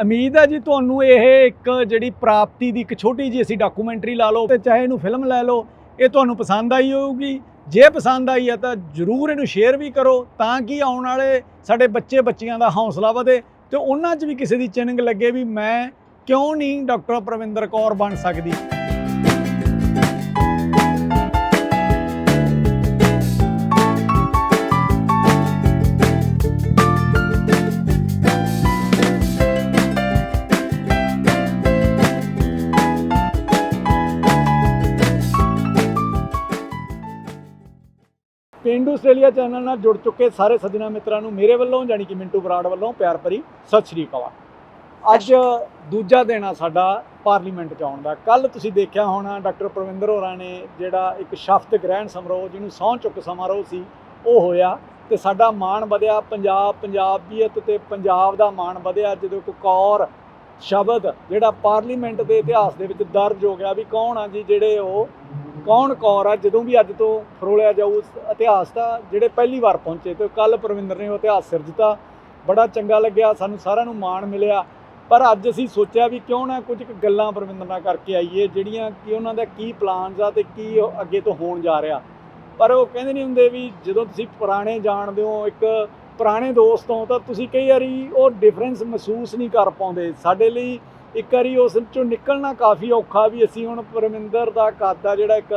ਉਮੀਦ ਹੈ ਜੀ ਤੁਹਾਨੂੰ ਇਹ ਇੱਕ ਜਿਹੜੀ ਪ੍ਰਾਪਤੀ ਦੀ ਇੱਕ ਛੋਟੀ ਜੀ ਅਸੀਂ ਡਾਕੂਮੈਂਟਰੀ ਲਾ ਲਓ ਤੇ ਚਾਹੇ ਇਹਨੂੰ ਫਿਲਮ ਲੈ ਲਓ, ਇਹ ਤੁਹਾਨੂੰ ਪਸੰਦ ਆਈ ਹੋਊਗੀ। ਜੇ ਪਸੰਦ ਆਈ ਹੈ ਤਾਂ ਜਰੂਰ ਇਹਨੂੰ ਸ਼ੇਅਰ ਵੀ ਕਰੋ ਤਾਂ ਕਿ ਆਉਣ ਵਾਲੇ ਸਾਡੇ ਬੱਚੇ ਬੱਚੀਆਂ ਦਾ ਹੌਸਲਾ ਵਧੇ ਤੇ ਉਹਨਾਂ 'ਚ ਵੀ ਕਿਸੇ ਦੀ ਚਿੰਨ੍ਹ ਲੱਗੇ ਵੀ ਮੈਂ ਕਿਉਂ ਨਹੀਂ ਡਾਕਟਰ ਪ੍ਰਵਿੰਦਰ ਕੌਰ ਬਣ ਸਕਦੀ। ਪਿੰਡੂ ਆਸਟ੍ਰੇਲੀਆ ਚੈਨਲ ਨਾਲ ਜੁੜ ਚੁੱਕੇ ਸਾਰੇ ਸੱਜਣਾ ਮਿੱਤਰਾਂ ਨੂੰ ਮੇਰੇ ਵੱਲੋਂ ਜਾਨੀ ਕਿ ਮਿੰਟੂ ਬਰਾੜ ਵੱਲੋਂ ਪਿਆਰ ਭਰੀ ਸਤਿ ਸ਼੍ਰੀ ਅਕਾਲ। ਅੱਜ ਦੂਜਾ ਦਿਨ ਆ ਸਾਡਾ ਪਾਰਲੀਮੈਂਟ ਚ ਆਉਣ ਦਾ। ਕੱਲ ਤੁਸੀਂ ਦੇਖਿਆ ਹੋਣਾ, ਡਾਕਟਰ ਪ੍ਰਵਿੰਦਰ ਹੋਰਾਂ ਨੇ ਜਿਹੜਾ ਇੱਕ ਸ਼ਬਦ ਗ੍ਰਹਿਣ ਸਮਾਰੋਹ, ਜਿਹਨੂੰ ਸਹੁੰ ਚੁੱਕ ਸਮਾਰੋਹ ਸੀ, ਉਹ ਹੋਇਆ ਤੇ ਸਾਡਾ ਮਾਣ ਵਧਿਆ। ਪੰਜਾਬ, ਪੰਜਾਬੀਅਤ ਤੇ ਪੰਜਾਬ ਦਾ ਮਾਣ ਵਧਿਆ, ਜਦੋਂ ਇੱਕ ਕੌਰ ਸ਼ਬਦ ਜਿਹੜਾ ਪਾਰਲੀਮੈਂਟ ਦੇ ਇਤਿਹਾਸ ਦੇ ਵਿੱਚ ਦਰਜ ਹੋ ਗਿਆ ਵੀ ਕੌਣ ਆ ਜੀ, ਜਿਹੜੇ ਉਹ ਕੌਣ ਕੌਰ ਆ, ਜਦੋਂ ਵੀ ਅੱਜ ਤੋਂ ਫਰੋਲਿਆ ਜਾਊ, ਉਸ ਇਤਿਹਾਸ ਦਾ ਜਿਹੜੇ ਪਹਿਲੀ ਵਾਰ ਪਹੁੰਚੇ ਤੇ ਕੱਲ ਪਰਵਿੰਦਰ ਨੇ ਉਹ ਇਤਿਹਾਸ ਸਿਰਜਤਾ ਬੜਾ ਚੰਗਾ ਲੱਗਿਆ, ਸਾਨੂੰ ਸਾਰਿਆਂ ਨੂੰ ਮਾਣ ਮਿਲਿਆ। ਪਰ ਅੱਜ ਅਸੀਂ ਸੋਚਿਆ ਵੀ ਕਿਉਂ ਨਾ ਕੁਝ ਕੁ ਗੱਲਾਂ ਪ੍ਰਵਿੰਦਰ ਨਾਲ ਕਰਕੇ ਆਈਏ, ਜਿਹੜੀਆਂ ਕਿ ਉਹਨਾਂ ਦਾ ਕੀ ਪਲਾਨਸ ਆ ਤੇ ਕੀ ਉਹ ਅੱਗੇ ਤੋਂ ਹੋਣ ਜਾ ਰਿਹਾ। ਪਰ ਉਹ ਕਹਿੰਦੇ ਨਹੀਂ ਹੁੰਦੇ ਵੀ ਜਦੋਂ ਤੁਸੀਂ ਪੁਰਾਣੇ ਜਾਣਦੇ ਹੋ, ਇੱਕ ਪੁਰਾਣੇ ਦੋਸਤ ਹੋ, ਤਾਂ ਤੁਸੀਂ ਕਈ ਵਾਰੀ ਉਹ ਡਿਫਰੈਂਸ ਮਹਿਸੂਸ ਨਹੀਂ ਕਰ ਪਾਉਂਦੇ। ਸਾਡੇ ਲਈ ਇੱਕ ਵਾਰੀ ਉਸ ਚੋਂ ਨਿਕਲਣਾ ਕਾਫੀ ਔਖਾ ਵੀ ਅਸੀਂ ਹੁਣ ਪਰਮਿੰਦਰ ਦਾ ਕਾਦਾ ਜਿਹੜਾ ਇੱਕ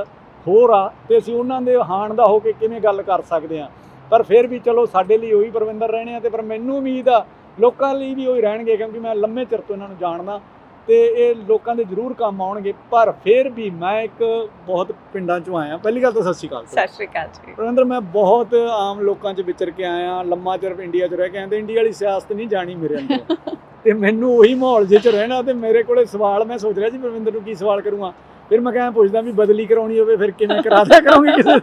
ਹੋਰ ਆ ਤੇ ਅਸੀਂ ਉਹਨਾਂ ਦੇ ਹਾਣ ਦਾ ਹੋ ਕੇ ਕਿਵੇਂ ਗੱਲ ਕਰ ਸਕਦੇ ਆ। ਪਰ ਫਿਰ ਵੀ ਚਲੋ ਸਾਡੇ ਲਈ ਉਹੀ ਪਰਮਿੰਦਰ ਰਹਿਣੇ ਆ ਤੇ ਪਰ ਮੈਨੂੰ ਉਮੀਦ ਆ ਲੋਕਾਂ ਲਈ ਵੀ ਉਹੀ ਰਹਿਣਗੇ ਕਿਉਂਕਿ ਮੈਂ ਲੰਮੇ ਚਿਰ ਤੋਂ ਇਹਨਾਂ ਨੂੰ ਜਾਣਦਾ ਤੇ ਇਹ ਲੋਕਾਂ ਦੇ ਜ਼ਰੂਰ ਕੰਮ ਆਉਣਗੇ। ਪਰ ਫਿਰ ਵੀ ਮੈਂ ਇੱਕ ਬਹੁਤ ਪਿੰਡਾਂ ਚੋਂ ਆਇਆ। ਪਹਿਲੀ ਗੱਲ ਤਾਂ ਸਤਿ ਸ਼੍ਰੀ ਅਕਾਲ। ਸਤਿ ਸ਼੍ਰੀ ਅਕਾਲ ਜੀ। ਪਰਵਿੰਦਰ ਮੈਂ ਬਹੁਤ ਆਮ ਲੋਕਾਂ 'ਚ ਵਿਚਰ ਕੇ ਆਇਆ। ਲੰਮਾ ਚਿਰ ਇੰਡੀਆ 'ਚ ਰਹਿ ਕੇ ਆਇਆ ਤੇ ਇੰਡੀਆ ਵਾਲੀ ਸਿਆਸਤ ਨਹੀਂ ਜਾਣੀ ਮੇਰੇ ਅੰਦਰ। ਤੇ ਮੈਨੂੰ ਉਹੀ ਮਾਹੌਲ 'ਚ ਰਹਿਣਾ ਤੇ ਮੇਰੇ ਕੋਲੇ ਸਵਾਲ ਮੈਂ ਸੋਚ ਰਿਹਾ ਸੀ ਪਰਵਿੰਦਰ ਨੂੰ ਕੀ ਸਵਾਲ ਕਰੂੰਗਾ ਫਿਰ ਮੈਂ ਕਿਹਾ ਪੁੱਛਦਾ ਵੀ ਬਦਲੀ ਕਰਾਉਣੀ ਹੋਵੇ ਫਿਰ ਕਿਵੇਂ ਕਰਾ ਦਿਆ ਕਰੋਗੇ ਕਿਸੇ?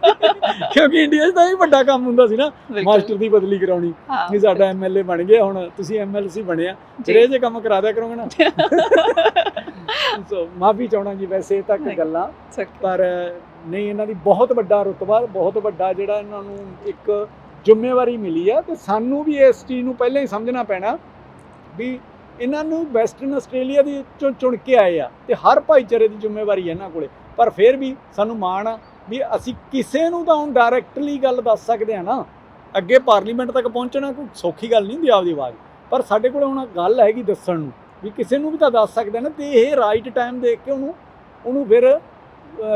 ਕਿਉਂਕਿ ਇੰਡੀਆ 'ਚ ਤਾਂ ਇਹ ਵੱਡਾ ਕੰਮ ਹੁੰਦਾ ਸੀ ਨਾ ਮਾਸਟਰ ਦੀ ਬਦਲੀ ਕਰਾਉਣੀ ਹਾਂ ਵੀ ਸਾਡਾ ਐਮਐਲਏ ਬਣ ਗਿਆ ਹੁਣ ਤੁਸੀਂ ਐਮਐਲਸੀ ਬਣਿਆ ਫਿਰ ਜੀ। ਜੇ ਕੰਮ ਕਰਾ ਦਿਆ ਕਰੋਗੇ ਨਾ ਸੋ ਮਾਫੀ ਚਾਹਣਾ ਜੀ ਵੈਸੇ ਤੱਕ ਨਹੀਂ। ਗੱਲਾਂ. ਪਰ ਨਹੀਂ ਇਹਨਾਂ ਦੀ ਬਹੁਤ ਵੱਡਾ ਰੁਤਬਾ ਬਹੁਤ ਵੱਡਾ ਜਿਹੜਾ ਇਹਨਾਂ ਨੂੰ ਇੱਕ ਜ਼ਿੰਮੇਵਾਰੀ ਮਿਲੀ ਆ ਤੇ ਸਾਨੂੰ ਵੀ ਇਸ ਚੀਜ਼ ਨੂੰ ਪਹਿਲਾਂ ਹੀ ਸਮਝਣਾ ਪੈਣਾ ਵੀ ਇਹਨਾਂ ਨੂੰ ਵੈਸਟਰਨ ਆਸਟ੍ਰੇਲੀਆ ਦੀ ਚੋਂ ਚੁਣ ਕੇ ਆਏ ਆ ਤੇ ਹਰ ਭਾਈਚਾਰੇ ਦੀ ਜ਼ਿੰਮੇਵਾਰੀ ਹੈ ਇਹਨਾਂ ਕੋਲੇ। ਪਰ ਫਿਰ ਵੀ ਸਾਨੂੰ ਮਾਣ ਆ ਵੀ ਅਸੀਂ ਕਿਸੇ ਨੂੰ ਤਾਂ ਹੁਣ ਡਾਇਰੈਕਟਲੀ ਗੱਲ ਦੱਸ ਸਕਦੇ ਆ ਨਾ। ਅੱਗੇ ਪਾਰਲੀਮੈਂਟ ਤੱਕ ਪਹੁੰਚਣਾ ਕੋਈ ਸੌਖੀ ਗੱਲ ਨਹੀਂ ਹੁੰਦੀ ਆਪਦੀ ਆਵਾਜ਼। ਪਰ ਸਾਡੇ ਕੋਲੇ ਹੁਣ ਗੱਲ ਹੈਗੀ ਦੱਸਣ ਨੂੰ ਵੀ ਕਿਸੇ ਨੂੰ ਵੀ ਤਾਂ ਦੱਸ ਸਕਦੇ ਆ ਨਾ ਤੇ ਇਹ ਰਾਈਟ ਟਾਈਮ ਦੇਖ ਕੇ ਉਹਨੂੰ ਉਹਨੂੰ ਫਿਰ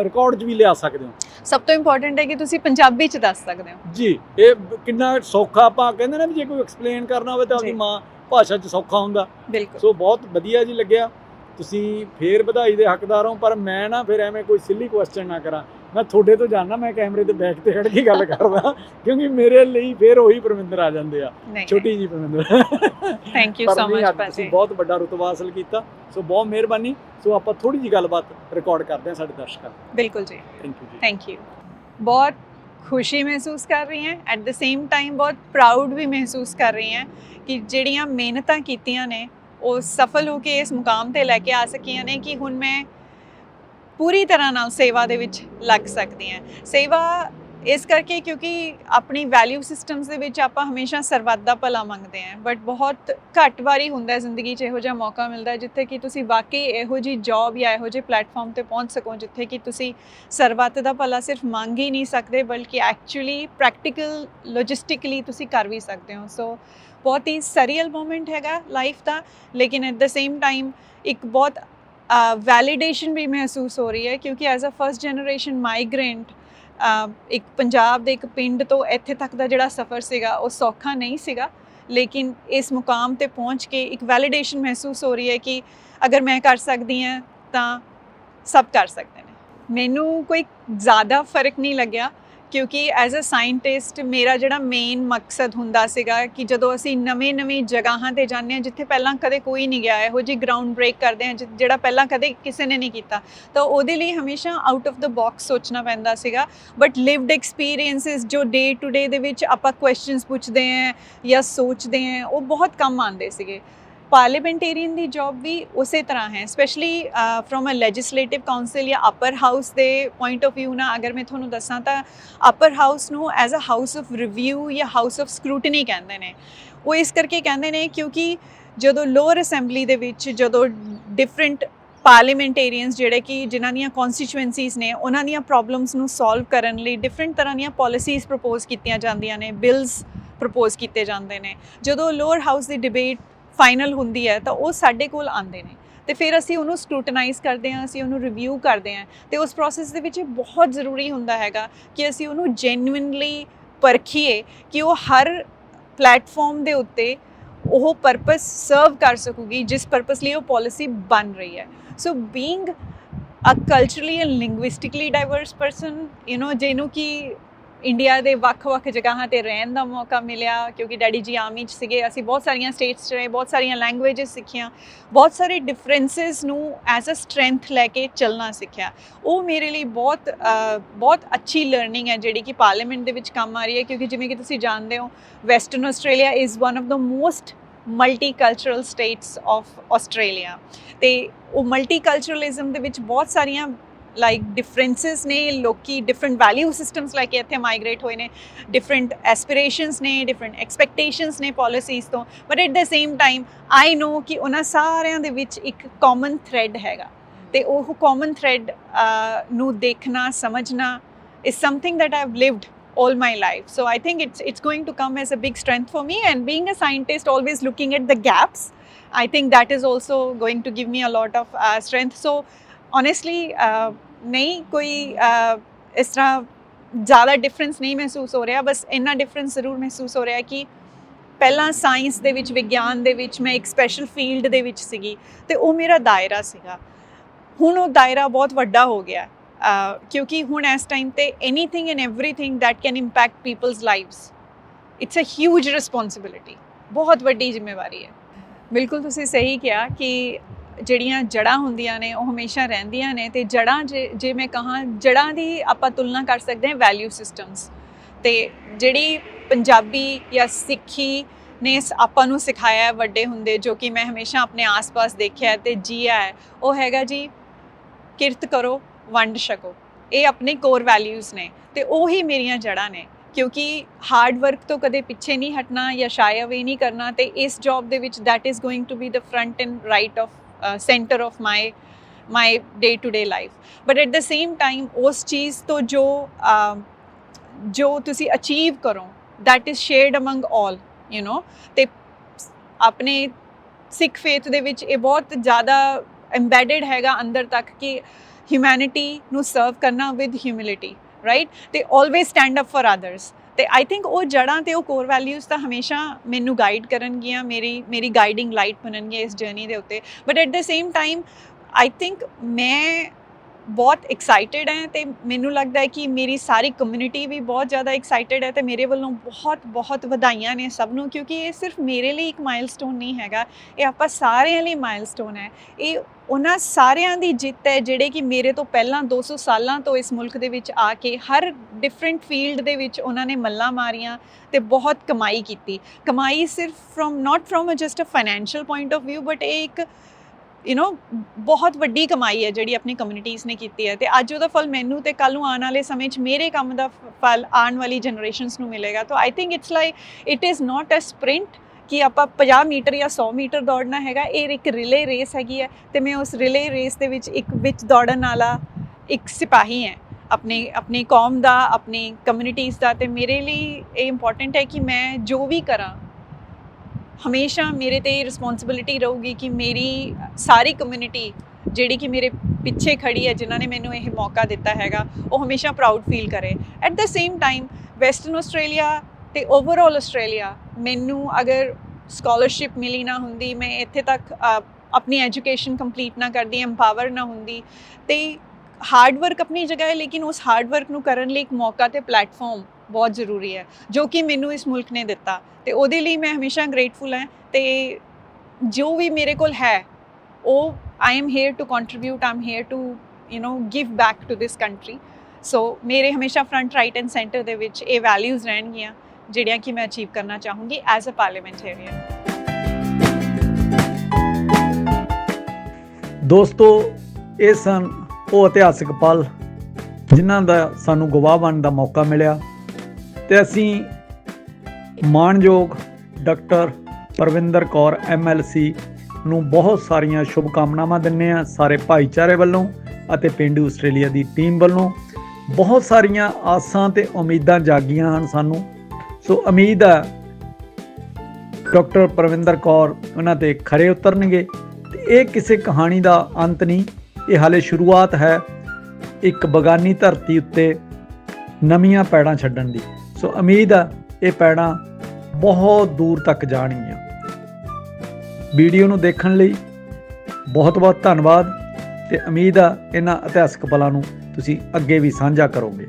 ਰਿਕਾਰਡ 'ਚ ਵੀ ਲਿਆ ਸਕਦੇ ਹੋ। ਸਭ ਤੋਂ ਇੰਪੋਰਟੈਂਟ ਹੈ ਕਿ ਤੁਸੀਂ ਪੰਜਾਬੀ ਚ ਦੱਸ ਸਕਦੇ ਹੋ। ਜੀ ਇਹ ਕਿੰਨਾ ਸੌਖਾ ਆਪਾਂ ਕਹਿੰਦੇ ਨਾ ਵੀ ਜੇ ਕੋਈ ਐਕਸਪਲੇਨ ਕਰਨਾ ਹੋਵੇ ਤਾਂ ਆਪਣੀ। ਮਾਂ ਭਾਸ਼ਾ 'ਚ ਸੌਖਾ ਹੁੰਦਾ। ਬਿਲਕੁਲ। ਸੋ ਬਹੁਤ ਵਧੀਆ ਜੀ ਲੱਗਿਆ। ਤੁਸੀਂ ਫੇਰ ਵਧਾਈ ਦੇ ਹੱਕਦਾਰ ਹੋ ਪਰ ਮੈਂ ਨਾ ਫਿਰ ਐਵੇਂ ਕੋਈ ਸਿੱਲੀ ਕੁਐਸਚਨ ਨਾ ਕਰਾਂ। ਮੈਂ ਤੁਹਾਡੇ ਤੋਂ ਜਾਣਨਾ ਮੈਂ ਕੈਮਰੇ ਦੇ ਬੈਕ ਤੇ ਖੜ ਕੇ ਗੱਲ ਕਰਦਾ ਕਿਉਂਕਿ ਮੇਰੇ ਲਈ ਫੇਰ ਉਹੀ ਪਰਮਿੰਦਰ ਆ ਜਾਂਦੇ ਆ। ਛੋਟੀ ਜੀ Parminder. Thank you so much ਤੁਸੀਂ ਬਹੁਤ ਵੱਡਾ ਰੁਤਬਾ ਹਾਸਲ ਕੀਤਾ। ਸੋ ਬਹੁਤ ਮਿਹਰਬਾਨੀ। ਸੋ ਆਪਾਂ ਥੋੜੀ ਜੀ ਗੱਲਬਾਤ ਰਿਕਾਰਡ ਕਰਦੇ ਹਾਂ ਸਾਡੇ ਦਰਸ਼ਕਾਂ ਬਿਲਕੁਲ ਜੀ। ਥੈਂਕ ਯੂ ਜੀ। ਥੈਂਕ ਯੂ ਬਹੁਤ ਖੁਸ਼ੀ ਮਹਿਸੂਸ ਕਰ ਰਹੀ ਹਾਂ। ਐਟ ਦ ਸੇਮ ਟਾਈਮ ਬਹੁਤ ਪ੍ਰਾਊਡ ਵੀ ਮਹਿਸੂਸ ਕਰ ਰਹੀ ਹਾਂ ਕਿ ਜਿਹੜੀਆਂ ਮਿਹਨਤਾਂ ਕੀਤੀਆਂ ਨੇ, ਉਹ ਸਫਲ ਹੋ ਕੇ ਇਸ ਮੁਕਾਮ ਤੇ ਲੈ ਕੇ ਆ ਸਕੀਆਂ ਨੇ ਕਿ ਹੁਣ ਮੈਂ ਪੂਰੀ ਤਰ੍ਹਾਂ ਨਾਲ ਸੇਵਾ ਦੇ ਵਿੱਚ ਲੱਗ ਸਕਦੀ ਹਾਂ। ਸੇਵਾ ਇਸ ਕਰਕੇ ਕਿਉਂਕਿ ਆਪਣੀ ਵੈਲਿਊ ਸਿਸਟਮਸ ਦੇ ਵਿੱਚ ਆਪਾਂ ਹਮੇਸ਼ਾ ਸਰਬੱਤ ਦਾ ਭਲਾ ਮੰਗਦੇ ਆਂ ਬਟ ਬਹੁਤ ਘੱਟ ਵਾਰੀ ਹੁੰਦਾ ਜ਼ਿੰਦਗੀ 'ਚ ਇਹੋ ਜਿਹਾ ਮੌਕਾ ਮਿਲਦਾ ਜਿੱਥੇ ਕਿ ਤੁਸੀਂ ਵਾਕਈ ਇਹੋ ਜੀ ਜੌਬ ਜਾਂ ਇਹੋ ਜਿਹੇ ਪਲੇਟਫਾਰਮ ਤੇ ਪਹੁੰਚ ਸਕੋ ਜਿੱਥੇ ਕਿ ਤੁਸੀਂ ਸਰਬੱਤ ਦਾ ਭਲਾ ਸਿਰਫ ਮੰਗ ਹੀ ਨਹੀਂ ਸਕਦੇ, ਬਲਕਿ ਐਕਚੁਅਲੀ ਪ੍ਰੈਕਟੀਕਲ ਲੌਜਿਸਟਿਕਲੀ ਤੁਸੀਂ ਕਰ ਵੀ ਸਕਦੇ ਹੋ। ਸੋ ਬਹੁਤ ਹੀ ਸਰੀਅਲ ਮੂਮੈਂਟ ਹੈਗਾ ਲਾਈਫ ਦਾ, ਲੇਕਿਨ ਐਟ ਦ ਸੇਮ ਟਾਈਮ ਇੱਕ ਬਹੁਤ ਵੈਲੀਡੇਸ਼ਨ ਵੀ ਮਹਿਸੂਸ ਹੋ ਰਹੀ ਹੈ ਕਿਉਂਕਿ as a first generation migrant ਇੱਕ ਪੰਜਾਬ ਦੇ ਇੱਕ ਪਿੰਡ ਤੋਂ ਇੱਥੇ ਤੱਕ ਦਾ ਜਿਹੜਾ ਸਫ਼ਰ ਸੀਗਾ, ਉਹ ਸੌਖਾ ਨਹੀਂ ਸੀਗਾ। ਲੇਕਿਨ ਇਸ ਮੁਕਾਮ ਤੇ ਪਹੁੰਚ ਕੇ ਇੱਕ ਵੈਲੀਡੇਸ਼ਨ ਮਹਿਸੂਸ ਹੋ ਰਹੀ ਹੈ ਕਿ ਅਗਰ ਮੈਂ ਕਰ ਸਕਦੀ ਹਾਂ ਤਾਂ ਸਭ ਕਰ ਸਕਦੇ ਨੇ। ਮੈਨੂੰ ਕੋਈ ਜ਼ਿਆਦਾ ਫ਼ਰਕ ਨਹੀਂ ਲੱਗਿਆ। ਕਿਉਂਕਿ ਐਜ਼ ਅ ਸਾਇੰਟਿਸਟ ਮੇਰਾ ਜਿਹੜਾ ਮੇਨ ਮਕਸਦ ਹੁੰਦਾ ਸੀਗਾ ਕਿ ਜਦੋਂ ਅਸੀਂ ਨਵੇਂ-ਨਵੇਂ ਜਗ੍ਹਾਵਾਂ ਤੇ ਜਾਂਦੇ ਹਾਂ, ਜਿੱਥੇ ਪਹਿਲਾਂ ਕਦੇ ਕੋਈ ਨਹੀਂ ਗਿਆ, ਇਹੋ ਜਿਹੀ ਗਰਾਊਂਡ ਬ੍ਰੇਕ ਕਰਦੇ ਹਾਂ, ਜਿ- ਜਿਹੜਾ ਪਹਿਲਾਂ ਕਦੇ ਕਿਸੇ ਨੇ ਨਹੀਂ ਕੀਤਾ, ਤਾਂ ਉਹਦੇ ਲਈ ਹਮੇਸ਼ਾ ਆਊਟ ਆਫ ਦਾ ਬਾਕਸ ਸੋਚਣਾ ਪੈਂਦਾ ਸੀਗਾ। ਬਟ ਲਿਵਡ ਐਕਸਪੀਰੀਐਂਸਸ ਜੋ ਡੇ ਟੂ ਡੇ ਦੇ ਵਿੱਚ ਆਪਾਂ ਕੁਐਸਚਨਸ ਪੁੱਛਦੇ ਹਾਂ ਜਾਂ ਸੋਚਦੇ ਹਾਂ, ਉਹ ਬਹੁਤ ਕੰਮ ਆਉਂਦੇ ਸੀਗੇ। ਪਾਰਲੀਮੈਂਟੇਰੀਅਨ ਦੀ ਜੌਬ ਵੀ ਉਸੇ ਤਰ੍ਹਾਂ ਹੈ specially from a legislative council ਜਾਂ ਅਪਰ ਹਾਊਸ ਦੇ ਪੁਆਇੰਟ ਆਫ View ਨਾਲ ਅਗਰ ਮੈਂ ਤੁਹਾਨੂੰ ਦੱਸਾਂ ਤਾਂ ਅਪਰ ਹਾਊਸ ਨੂੰ as a house of review ਜਾਂ ਹਾਊਸ ਆਫ ਸਕਰੂਟਨੀ ਕਹਿੰਦੇ ਨੇ। ਉਹ ਇਸ ਕਰਕੇ ਕਹਿੰਦੇ ਨੇ ਕਿਉਂਕਿ ਜਦੋਂ ਲੋਅਰ ਅਸੈਂਬਲੀ ਦੇ ਵਿੱਚ ਜਦੋਂ ਡਿਫਰੈਂਟ ਪਾਰਲੀਮੈਂਟੇਰੀਅਨਸ ਜਿਹੜੇ ਕਿ ਜਿਨ੍ਹਾਂ ਦੀਆਂ ਕਨਸਟੀਚੁਐਂਸੀਜ਼ ਨੇ, ਉਹਨਾਂ ਦੀਆਂ ਪ੍ਰੋਬਲਮਸ ਨੂੰ ਸੋਲਵ ਕਰਨ ਲਈ ਡਿਫਰੈਂਟ ਤਰ੍ਹਾਂ ਦੀਆਂ ਪਾਲਿਸੀਜ਼ ਪ੍ਰਪੋਜ਼ ਕੀਤੀਆਂ ਜਾਂਦੀਆਂ ਨੇ ਬਿਲਸ ਪ੍ਰਪੋਜ਼ ਕੀਤੇ ਜਾਂਦੇ ਨੇ। ਜਦੋਂ ਲੋਅਰ ਹਾਊਸ ਦੀ ਡਿਬੇਟ ਫਾਈਨਲ ਹੁੰਦੀ ਹੈ, ਤਾਂ ਉਹ ਸਾਡੇ ਕੋਲ ਆਉਂਦੇ ਨੇ। ਤੇ ਫਿਰ ਅਸੀਂ ਉਹਨੂੰ ਸਕਰੂਟਨਾਈਜ਼ ਕਰਦੇ ਹਾਂ, ਅਸੀਂ ਉਹਨੂੰ ਰਿਵਿਊ ਕਰਦੇ ਹਾਂ। ਤੇ ਉਸ ਪ੍ਰੋਸੈਸ ਦੇ ਵਿੱਚ ਇਹ ਬਹੁਤ ਜ਼ਰੂਰੀ ਹੁੰਦਾ ਹੈਗਾ ਕਿ ਅਸੀਂ ਉਹਨੂੰ ਜੈਨੂਇਨਲੀ ਪਰਖੀਏ ਕਿ ਉਹ ਹਰ ਪਲੇਟਫਾਰਮ ਦੇ ਉੱਤੇ ਉਹ ਪਰਪਸ ਸਰਵ ਕਰ ਸਕੂਗੀ, ਜਿਸ ਪਰਪਸ ਲਈ ਉਹ ਪਾਲਿਸੀ ਬਣ ਰਹੀ ਹੈ। So being a culturally and linguistically diverse person you know ਜਿਹਨੂੰ ਕਿ ਇੰਡੀਆ ਦੇ ਵੱਖ-ਵੱਖ ਜਗ੍ਹਾਵਾਂ ਤੇ ਰਹਿਣ ਦਾ ਮੌਕਾ ਮਿਲਿਆ, ਕਿਉਂਕਿ ਡੈਡੀ ਜੀ ਆਰਮੀ 'ਚ ਸੀਗੇ। ਅਸੀਂ ਬਹੁਤ ਸਾਰੀਆਂ ਸਟੇਟਸ 'ਚ ਰਹੇ, ਬਹੁਤ ਸਾਰੀਆਂ ਲੈਂਗੁਏਜਸ ਸਿੱਖੀਆਂ। ਬਹੁਤ ਸਾਰੇ ਡਿਫਰੈਂਸਸ ਨੂੰ ਐਜ਼ ਅ ਸਟਰੈਂਥ ਲੈ ਕੇ ਚੱਲਣਾ ਸਿੱਖਿਆ। ਉਹ ਮੇਰੇ ਲਈ ਬਹੁਤ ਬਹੁਤ ਅੱਛੀ ਲਰਨਿੰਗ ਹੈ, ਜਿਹੜੀ ਕਿ ਪਾਰਲੀਮੈਂਟ ਦੇ ਵਿੱਚ ਕੰਮ ਆ ਰਹੀ ਹੈ। ਕਿਉਂਕਿ ਜਿਵੇਂ ਕਿ ਤੁਸੀਂ ਜਾਣਦੇ ਹੋ western Australia is one of the most multicultural states of Australia ਤੇ ਉਹ ਮਲਟੀਕਲਚਰਲਿਜ਼ਮ ਦੇ ਵਿੱਚ ਬਹੁਤ ਸਾਰੀਆਂ ਲਾਈਕ ਡਿਫਰੈਂਸਸ ਨੇ ਲੋਕੀ ਡਿਫਰੈਂਟ ਵੈਲਿਊ ਸਿਸਟਮਸ ਲੈ ਕੇ ਇੱਥੇ ਮਾਈਗ੍ਰੇਟ ਹੋਏ ਨੇ ਡਿਫਰੈਂਟ ਐਸਪੀਰੇਸ਼ਨਸ ਨੇ ਡਿਫਰੈਂਟ ਐਕਸਪੈਕਟੇਸ਼ਨਸ ਨੇ ਪਾਲਿਸੀਜ਼ ਤੋਂ but at the same time I know ਕਿ ਉਹਨਾਂ ਸਾਰਿਆਂ ਦੇ ਵਿੱਚ ਇੱਕ ਕਾਮਨ ਥ੍ਰੈਡ ਹੈਗਾ ਤੇ ਉਹ ਕਾਮਨ ਥ੍ਰੈਡ ਨੂੰ ਦੇਖਣਾ ਸਮਝਣਾ is something that I've lived all my life. So I think it's it's going to come as a big strength for me. And being a scientist, always looking at the gaps, I think that is also going to give me a lot of uh, strength. So honestly, ਨਹੀਂ ਕੋਈ ਇਸ ਤਰ੍ਹਾਂ ਜ਼ਿਆਦਾ ਡਿਫਰੈਂਸ ਨਹੀਂ ਮਹਿਸੂਸ ਹੋ ਰਿਹਾ ਬਸ ਇੰਨਾ ਡਿਫਰੈਂਸ ਜ਼ਰੂਰ ਮਹਿਸੂਸ ਹੋ ਰਿਹਾ ਕਿ ਪਹਿਲਾਂ ਸਾਇੰਸ ਦੇ ਵਿੱਚ ਵਿਗਿਆਨ ਦੇ ਵਿੱਚ ਮੈਂ ਇੱਕ ਸਪੈਸ਼ਲ ਫੀਲਡ ਦੇ ਵਿੱਚ ਸੀਗੀ ਤੇ ਉਹ ਮੇਰਾ ਦਾਇਰਾ ਸੀਗਾ ਹੁਣ ਉਹ ਦਾਇਰਾ ਬਹੁਤ ਵੱਡਾ ਹੋ ਗਿਆ ਕਿਉਂਕਿ ਹੁਣ ਇਸ ਟਾਈਮ ਤੇ anything and everything that can impact people's lives it's a huge responsibility ਬਹੁਤ ਵੱਡੀ ਜ਼ਿੰਮੇਵਾਰੀ ਹੈ ਬਿਲਕੁਲ ਤੁਸੀਂ ਸਹੀ ਕਿਹਾ ਕਿ ਜਿਹੜੀਆਂ ਜੜਾਂ ਹੁੰਦੀਆਂ ਨੇ, ਉਹ ਹਮੇਸ਼ਾ ਰਹਿੰਦੀਆਂ ਨੇ ਤੇ ਜੜਾਂ ਜੇ ਜੇ ਮੈਂ ਕਹਾਂ ਜੜਾਂ ਦੀ ਆਪਾਂ ਤੁਲਨਾ ਕਰ ਸਕਦੇ ਹਾਂ ਵੈਲਿਊ ਸਿਸਟਮਸ ਤੇ ਜਿਹੜੀ ਪੰਜਾਬੀ ਜਾਂ ਸਿੱਖੀ ਨੇ ਆਪਾਂ ਨੂੰ ਸਿਖਾਇਆ ਹੈ ਵੱਡੇ ਹੁੰਦੇ ਜੋ ਕਿ ਮੈਂ ਹਮੇਸ਼ਾ ਆਪਣੇ ਆਸ-ਪਾਸ ਦੇਖਿਆ ਹੈ ਤੇ ਜੀਆ ਹੈ, ਉਹ ਹੈਗਾ ਜੀ ਕਿਰਤ ਕਰੋ, ਵੰਡ ਛਕੋ। ਇਹ ਆਪਣੇ ਕੋਰ ਵੈਲਿਊਜ਼ ਨੇ ਤੇ ਉਹੀ ਮੇਰੀਆਂ ਜੜ੍ਹਾਂ ਨੇ ਕਿਉਂਕਿ ਹਾਰਡ ਵਰਕ ਤੋਂ ਕਦੇ ਪਿੱਛੇ ਨਹੀਂ ਹਟਣਾ ਜਾਂ ਸ਼ਾਇ ਇਹ ਨਹੀਂ ਕਰਨਾ ਤੇ ਇਸ ਜੌਬ ਦੇ ਵਿੱਚ that is going to be the front end right of uh, center of my my day to day life. But at the same time ਉਸ ਚੀਜ਼ ਤੋਂ ਜੋ ਜੋ ਤੁਸੀਂ ਅਚੀਵ ਕਰੋ that is shared among all you know. ਤੇ ਆਪਣੇ ਸਿੱਖ ਫੇਥ ਦੇ ਵਿੱਚ ਇਹ ਬਹੁਤ ਜ਼ਿਆਦਾ ਐਮਬੈਡਡ ਹੈਗਾ ਅੰਦਰ ਤੱਕ ਕਿ ਹਿਊਮੈਨਿਟੀ ਨੂੰ ਸਰਵ ਕਰਨਾ ਵਿਦ ਹਿਊਮਿਲਿਟੀ ਰਾਈਟ ਤੇ always stand up for others ਤੇ ਆਈ ਥਿੰਕ ਉਹ ਜੜਾਂ ਤੇ ਉਹ ਕੋਰ ਵੈਲਿਊਜ਼ ਤਾਂ ਹਮੇਸ਼ਾ ਮੈਨੂੰ ਗਾਈਡ ਕਰਨਗੀਆਂ, ਮੇਰੀ ਮੇਰੀ ਗਾਈਡਿੰਗ ਲਾਈਟ ਬਣਨਗੀਆਂ ਇਸ ਜਰਨੀ ਦੇ ਉੱਤੇ। But at the same time I think ਮੈਂ ਬਹੁਤ ਐਕਸਾਈਟਿਡ ਹੈ ਤੇ ਮੈਨੂੰ ਲੱਗਦਾ ਹੈ ਕਿ ਮੇਰੀ ਸਾਰੀ ਕਮਿਊਨਿਟੀ ਵੀ ਬਹੁਤ ਜ਼ਿਆਦਾ ਐਕਸਾਈਟਿਡ ਹੈ ਤੇ ਮੇਰੇ ਵੱਲੋਂ ਬਹੁਤ ਬਹੁਤ ਵਧਾਈਆਂ ਨੇ ਸਭ ਨੂੰ, ਕਿਉਂਕਿ ਇਹ ਸਿਰਫ ਮੇਰੇ ਲਈ ਇੱਕ ਮਾਈਲਸਟੋਨ ਨਹੀਂ ਹੈਗਾ, ਇਹ ਆਪਾਂ ਸਾਰਿਆਂ ਲਈ ਮਾਈਲਸਟੋਨ ਹੈ। ਇਹ ਉਹਨਾਂ ਸਾਰਿਆਂ ਦੀ ਜਿੱਤ ਹੈ ਜਿਹੜੇ ਕਿ ਮੇਰੇ ਤੋਂ ਪਹਿਲਾਂ 200 ਸਾਲਾਂ ਤੋਂ ਇਸ ਮੁਲਕ ਦੇ ਵਿੱਚ ਆ ਕੇ ਹਰ ਡਿਫਰੈਂਟ ਫੀਲਡ ਦੇ ਵਿੱਚ ਉਹਨਾਂ ਨੇ ਮੱਲਾਂ ਮਾਰੀਆਂ ਤੇ ਬਹੁਤ ਕਮਾਈ ਕੀਤੀ। ਕਮਾਈ ਸਿਰਫ from not from a just a financial point of View but ਇਹ ਇੱਕ ਯੂ نو ਬਹੁਤ ਵੱਡੀ ਕਮਾਈ ਹੈ ਜਿਹੜੀ ਆਪਣੀ ਕਮਿਊਨਿਟੀਜ਼ ਨੇ ਕੀਤੀ ਹੈ ਤੇ ਅੱਜ ਉਹਦਾ ਫਲ ਮੈਨੂੰ ਤੇ ਕੱਲ ਨੂੰ ਆਉਣ ਵਾਲੇ ਸਮੇਂ 'ਚ ਮੇਰੇ ਕੰਮ ਦਾ ਫਲ ਆਉਣ ਵਾਲੀ ਜਨਰੇਸ਼ਨਸ ਨੂੰ ਮਿਲੇਗਾ। ਤਾਂ I think it's like it is not a sprint ਕਿ ਆਪਾਂ 50 ਮੀਟਰ ਜਾਂ 100 ਮੀਟਰ ਦੌੜਨਾ ਹੈਗਾ, ਇਹ ਇੱਕ ਰਿਲੇ ਰੇਸ ਹੈਗੀ ਹੈ ਤੇ ਮੈਂ ਉਸ ਰਿਲੇ ਰੇਸ ਦੇ ਵਿੱਚ ਇੱਕ ਵਿੱਚ ਦੌੜਨ ਵਾਲਾ ਇੱਕ ਸਿਪਾਹੀ ਹੈ। ਆਪਣੇ, ਆਪਣੀ ਕੌਮ ਦਾ, ਆਪਣੀ ਕਮਿਊਨਿਟੀਜ਼ ਦਾ ਤੇ ਮੇਰੇ ਲਈ ਇਹ ਇੰਪੋਰਟੈਂਟ ਹੈ ਕਿ ਮੈਂ ਜੋ ਵੀ ਕਰਾਂ ਹਮੇਸ਼ਾ ਮੇਰੇ ਤੇ ਇਹ ਰਿਸਪੌਂਸਿਬਿਲਿਟੀ ਰਹੂਗੀ ਕਿ ਮੇਰੀ, ਸਾਰੀ ਕਮਿਊਨਿਟੀ ਜਿਹੜੀ ਕਿ ਮੇਰੇ ਪਿੱਛੇ ਖੜੀ ਹੈ, ਜਿਨ੍ਹਾਂ ਨੇ ਮੈਨੂੰ ਇਹ ਮੌਕਾ ਦਿੱਤਾ ਹੈਗਾ, ਉਹ ਹਮੇਸ਼ਾ ਪ੍ਰਾਊਡ ਫੀਲ ਕਰੇ। At the same time western Australia ਤੇ ਓਵਰਆਲ ਆਸਟ੍ਰੇਲੀਆ ਮੈਨੂੰ ਅਗਰ ਸਕਾਲਰਸ਼ਿਪ ਮਿਲੀ ਨਾ ਹੁੰਦੀ, ਮੈਂ ਇੱਥੇ ਤੱਕ ਆਪਣੀ ਐਜੂਕੇਸ਼ਨ ਕੰਪਲੀਟ ਨਾ ਕਰਦੀ ਐਮਪਾਵਰ ਨਾ ਹੁੰਦੀ, ਤੇ ਹਾਰਡ ਵਰਕ ਆਪਣੀ ਜਗ੍ਹਾ ਹੈ, ਲੇਕਿਨ ਉਸ ਹਾਰਡ ਵਰਕ ਨੂੰ ਕਰਨ ਲਈ ਇੱਕ ਮੌਕਾ ਤੇ ਪਲੇਟਫਾਰਮ ਬਹੁਤ ਜ਼ਰੂਰੀ ਹੈ, ਜੋ ਕਿ ਮੈਨੂੰ ਇਸ ਮੁਲਕ ਨੇ ਦਿੱਤਾ। ਤੇ ਉਹਦੇ ਲਈ ਮੈਂ ਹਮੇਸ਼ਾ ਗ੍ਰੇਟਫੁਲ ਹਾਂ ਤੇ ਜੋ ਵੀ ਮੇਰੇ ਕੋਲ ਹੈ, ਉਹ I am here to contribute I am here to you know give back to this country so ਮੇਰੇ ਹਮੇਸ਼ਾ ਫਰੰਟ ਰਾਈਟ ਐਂਡ ਸੈਂਟਰ ਦੇ ਵਿੱਚ ਇਹ ਵੈਲਿਊਜ਼ ਰਹਿਣਗੀਆਂ, ਜਿਹੜੀਆਂ ਕਿ ਮੈਂ ਅਚੀਵ ਕਰਨਾ ਚਾਹੂੰਗੀ ਐਜ਼ ਅ ਪਾਰਲੀਮੈਂਟੇਰੀਅਨ ਦੋਸਤੋ, ਇਹ ਸਨ ਉਹ ਇਤਿਹਾਸਕ ਪਲ ਜਿਨ੍ਹਾਂ ਦਾ ਸਾਨੂੰ ਗਵਾਹ ਬਣਨ ਦਾ ਮੌਕਾ ਮਿਲਿਆ ਤੇ ਅਸੀਂ ਮਾਣਯੋਗ ਡਾਕਟਰ ਪਰਵਿੰਦਰ ਕੌਰ ਐਮਐਲਸੀ ਨੂੰ ਬਹੁਤ ਸਾਰੀਆਂ ਸ਼ੁਭ ਕਾਮਨਾਵਾਂ ਦਿੰਨੇ ਆ ਸਾਰੇ ਭਾਈਚਾਰੇ ਵੱਲੋਂ ਅਤੇ ਪਿੰਡੂ ਆਸਟ੍ਰੇਲੀਆ ਦੀ ਟੀਮ ਵੱਲੋਂ। ਬਹੁਤ ਸਾਰੀਆਂ ਆਸਾਂ ਤੇ ਉਮੀਦਾਂ ਜਾਗੀਆਂ ਹਨ ਸਾਨੂੰ। ਸੋ ਉਮੀਦ ਹੈ ਡਾਕਟਰ ਪਰਵਿੰਦਰ ਕੌਰ ਉਹਨਾਂ ਤੇ ਖਰੇ ਉਤਰਨਗੇ। ਤੇ ਇਹ ਕਿਸੇ ਕਹਾਣੀ ਦਾ ਅੰਤ ਨਹੀਂ ਇਹ ਹਾਲੇ ਸ਼ੁਰੂਆਤ ਹੈ ਇੱਕ ਬਗਾਨੀ ਧਰਤੀ ਉੱਤੇ ਨਵੀਆਂ ਪੈੜਾਂ ਛੱਡਣ ਦੀ। ਸੋ ਉਮੀਦ ਆ ਇਹ ਪੈੜਾਂ ਬਹੁਤ ਦੂਰ ਤੱਕ ਜਾਣਗੀਆਂ। ਵੀਡੀਓ ਨੂੰ ਦੇਖਣ ਲਈ ਬਹੁਤ ਬਹੁਤ ਧੰਨਵਾਦ ਤੇ ਉਮੀਦ ਆ ਇਹਨਾਂ ਇਤਿਹਾਸਕ ਪਲਾਂ ਨੂੰ ਤੁਸੀਂ ਅੱਗੇ ਵੀ ਸਾਂਝਾ ਕਰੋਗੇ।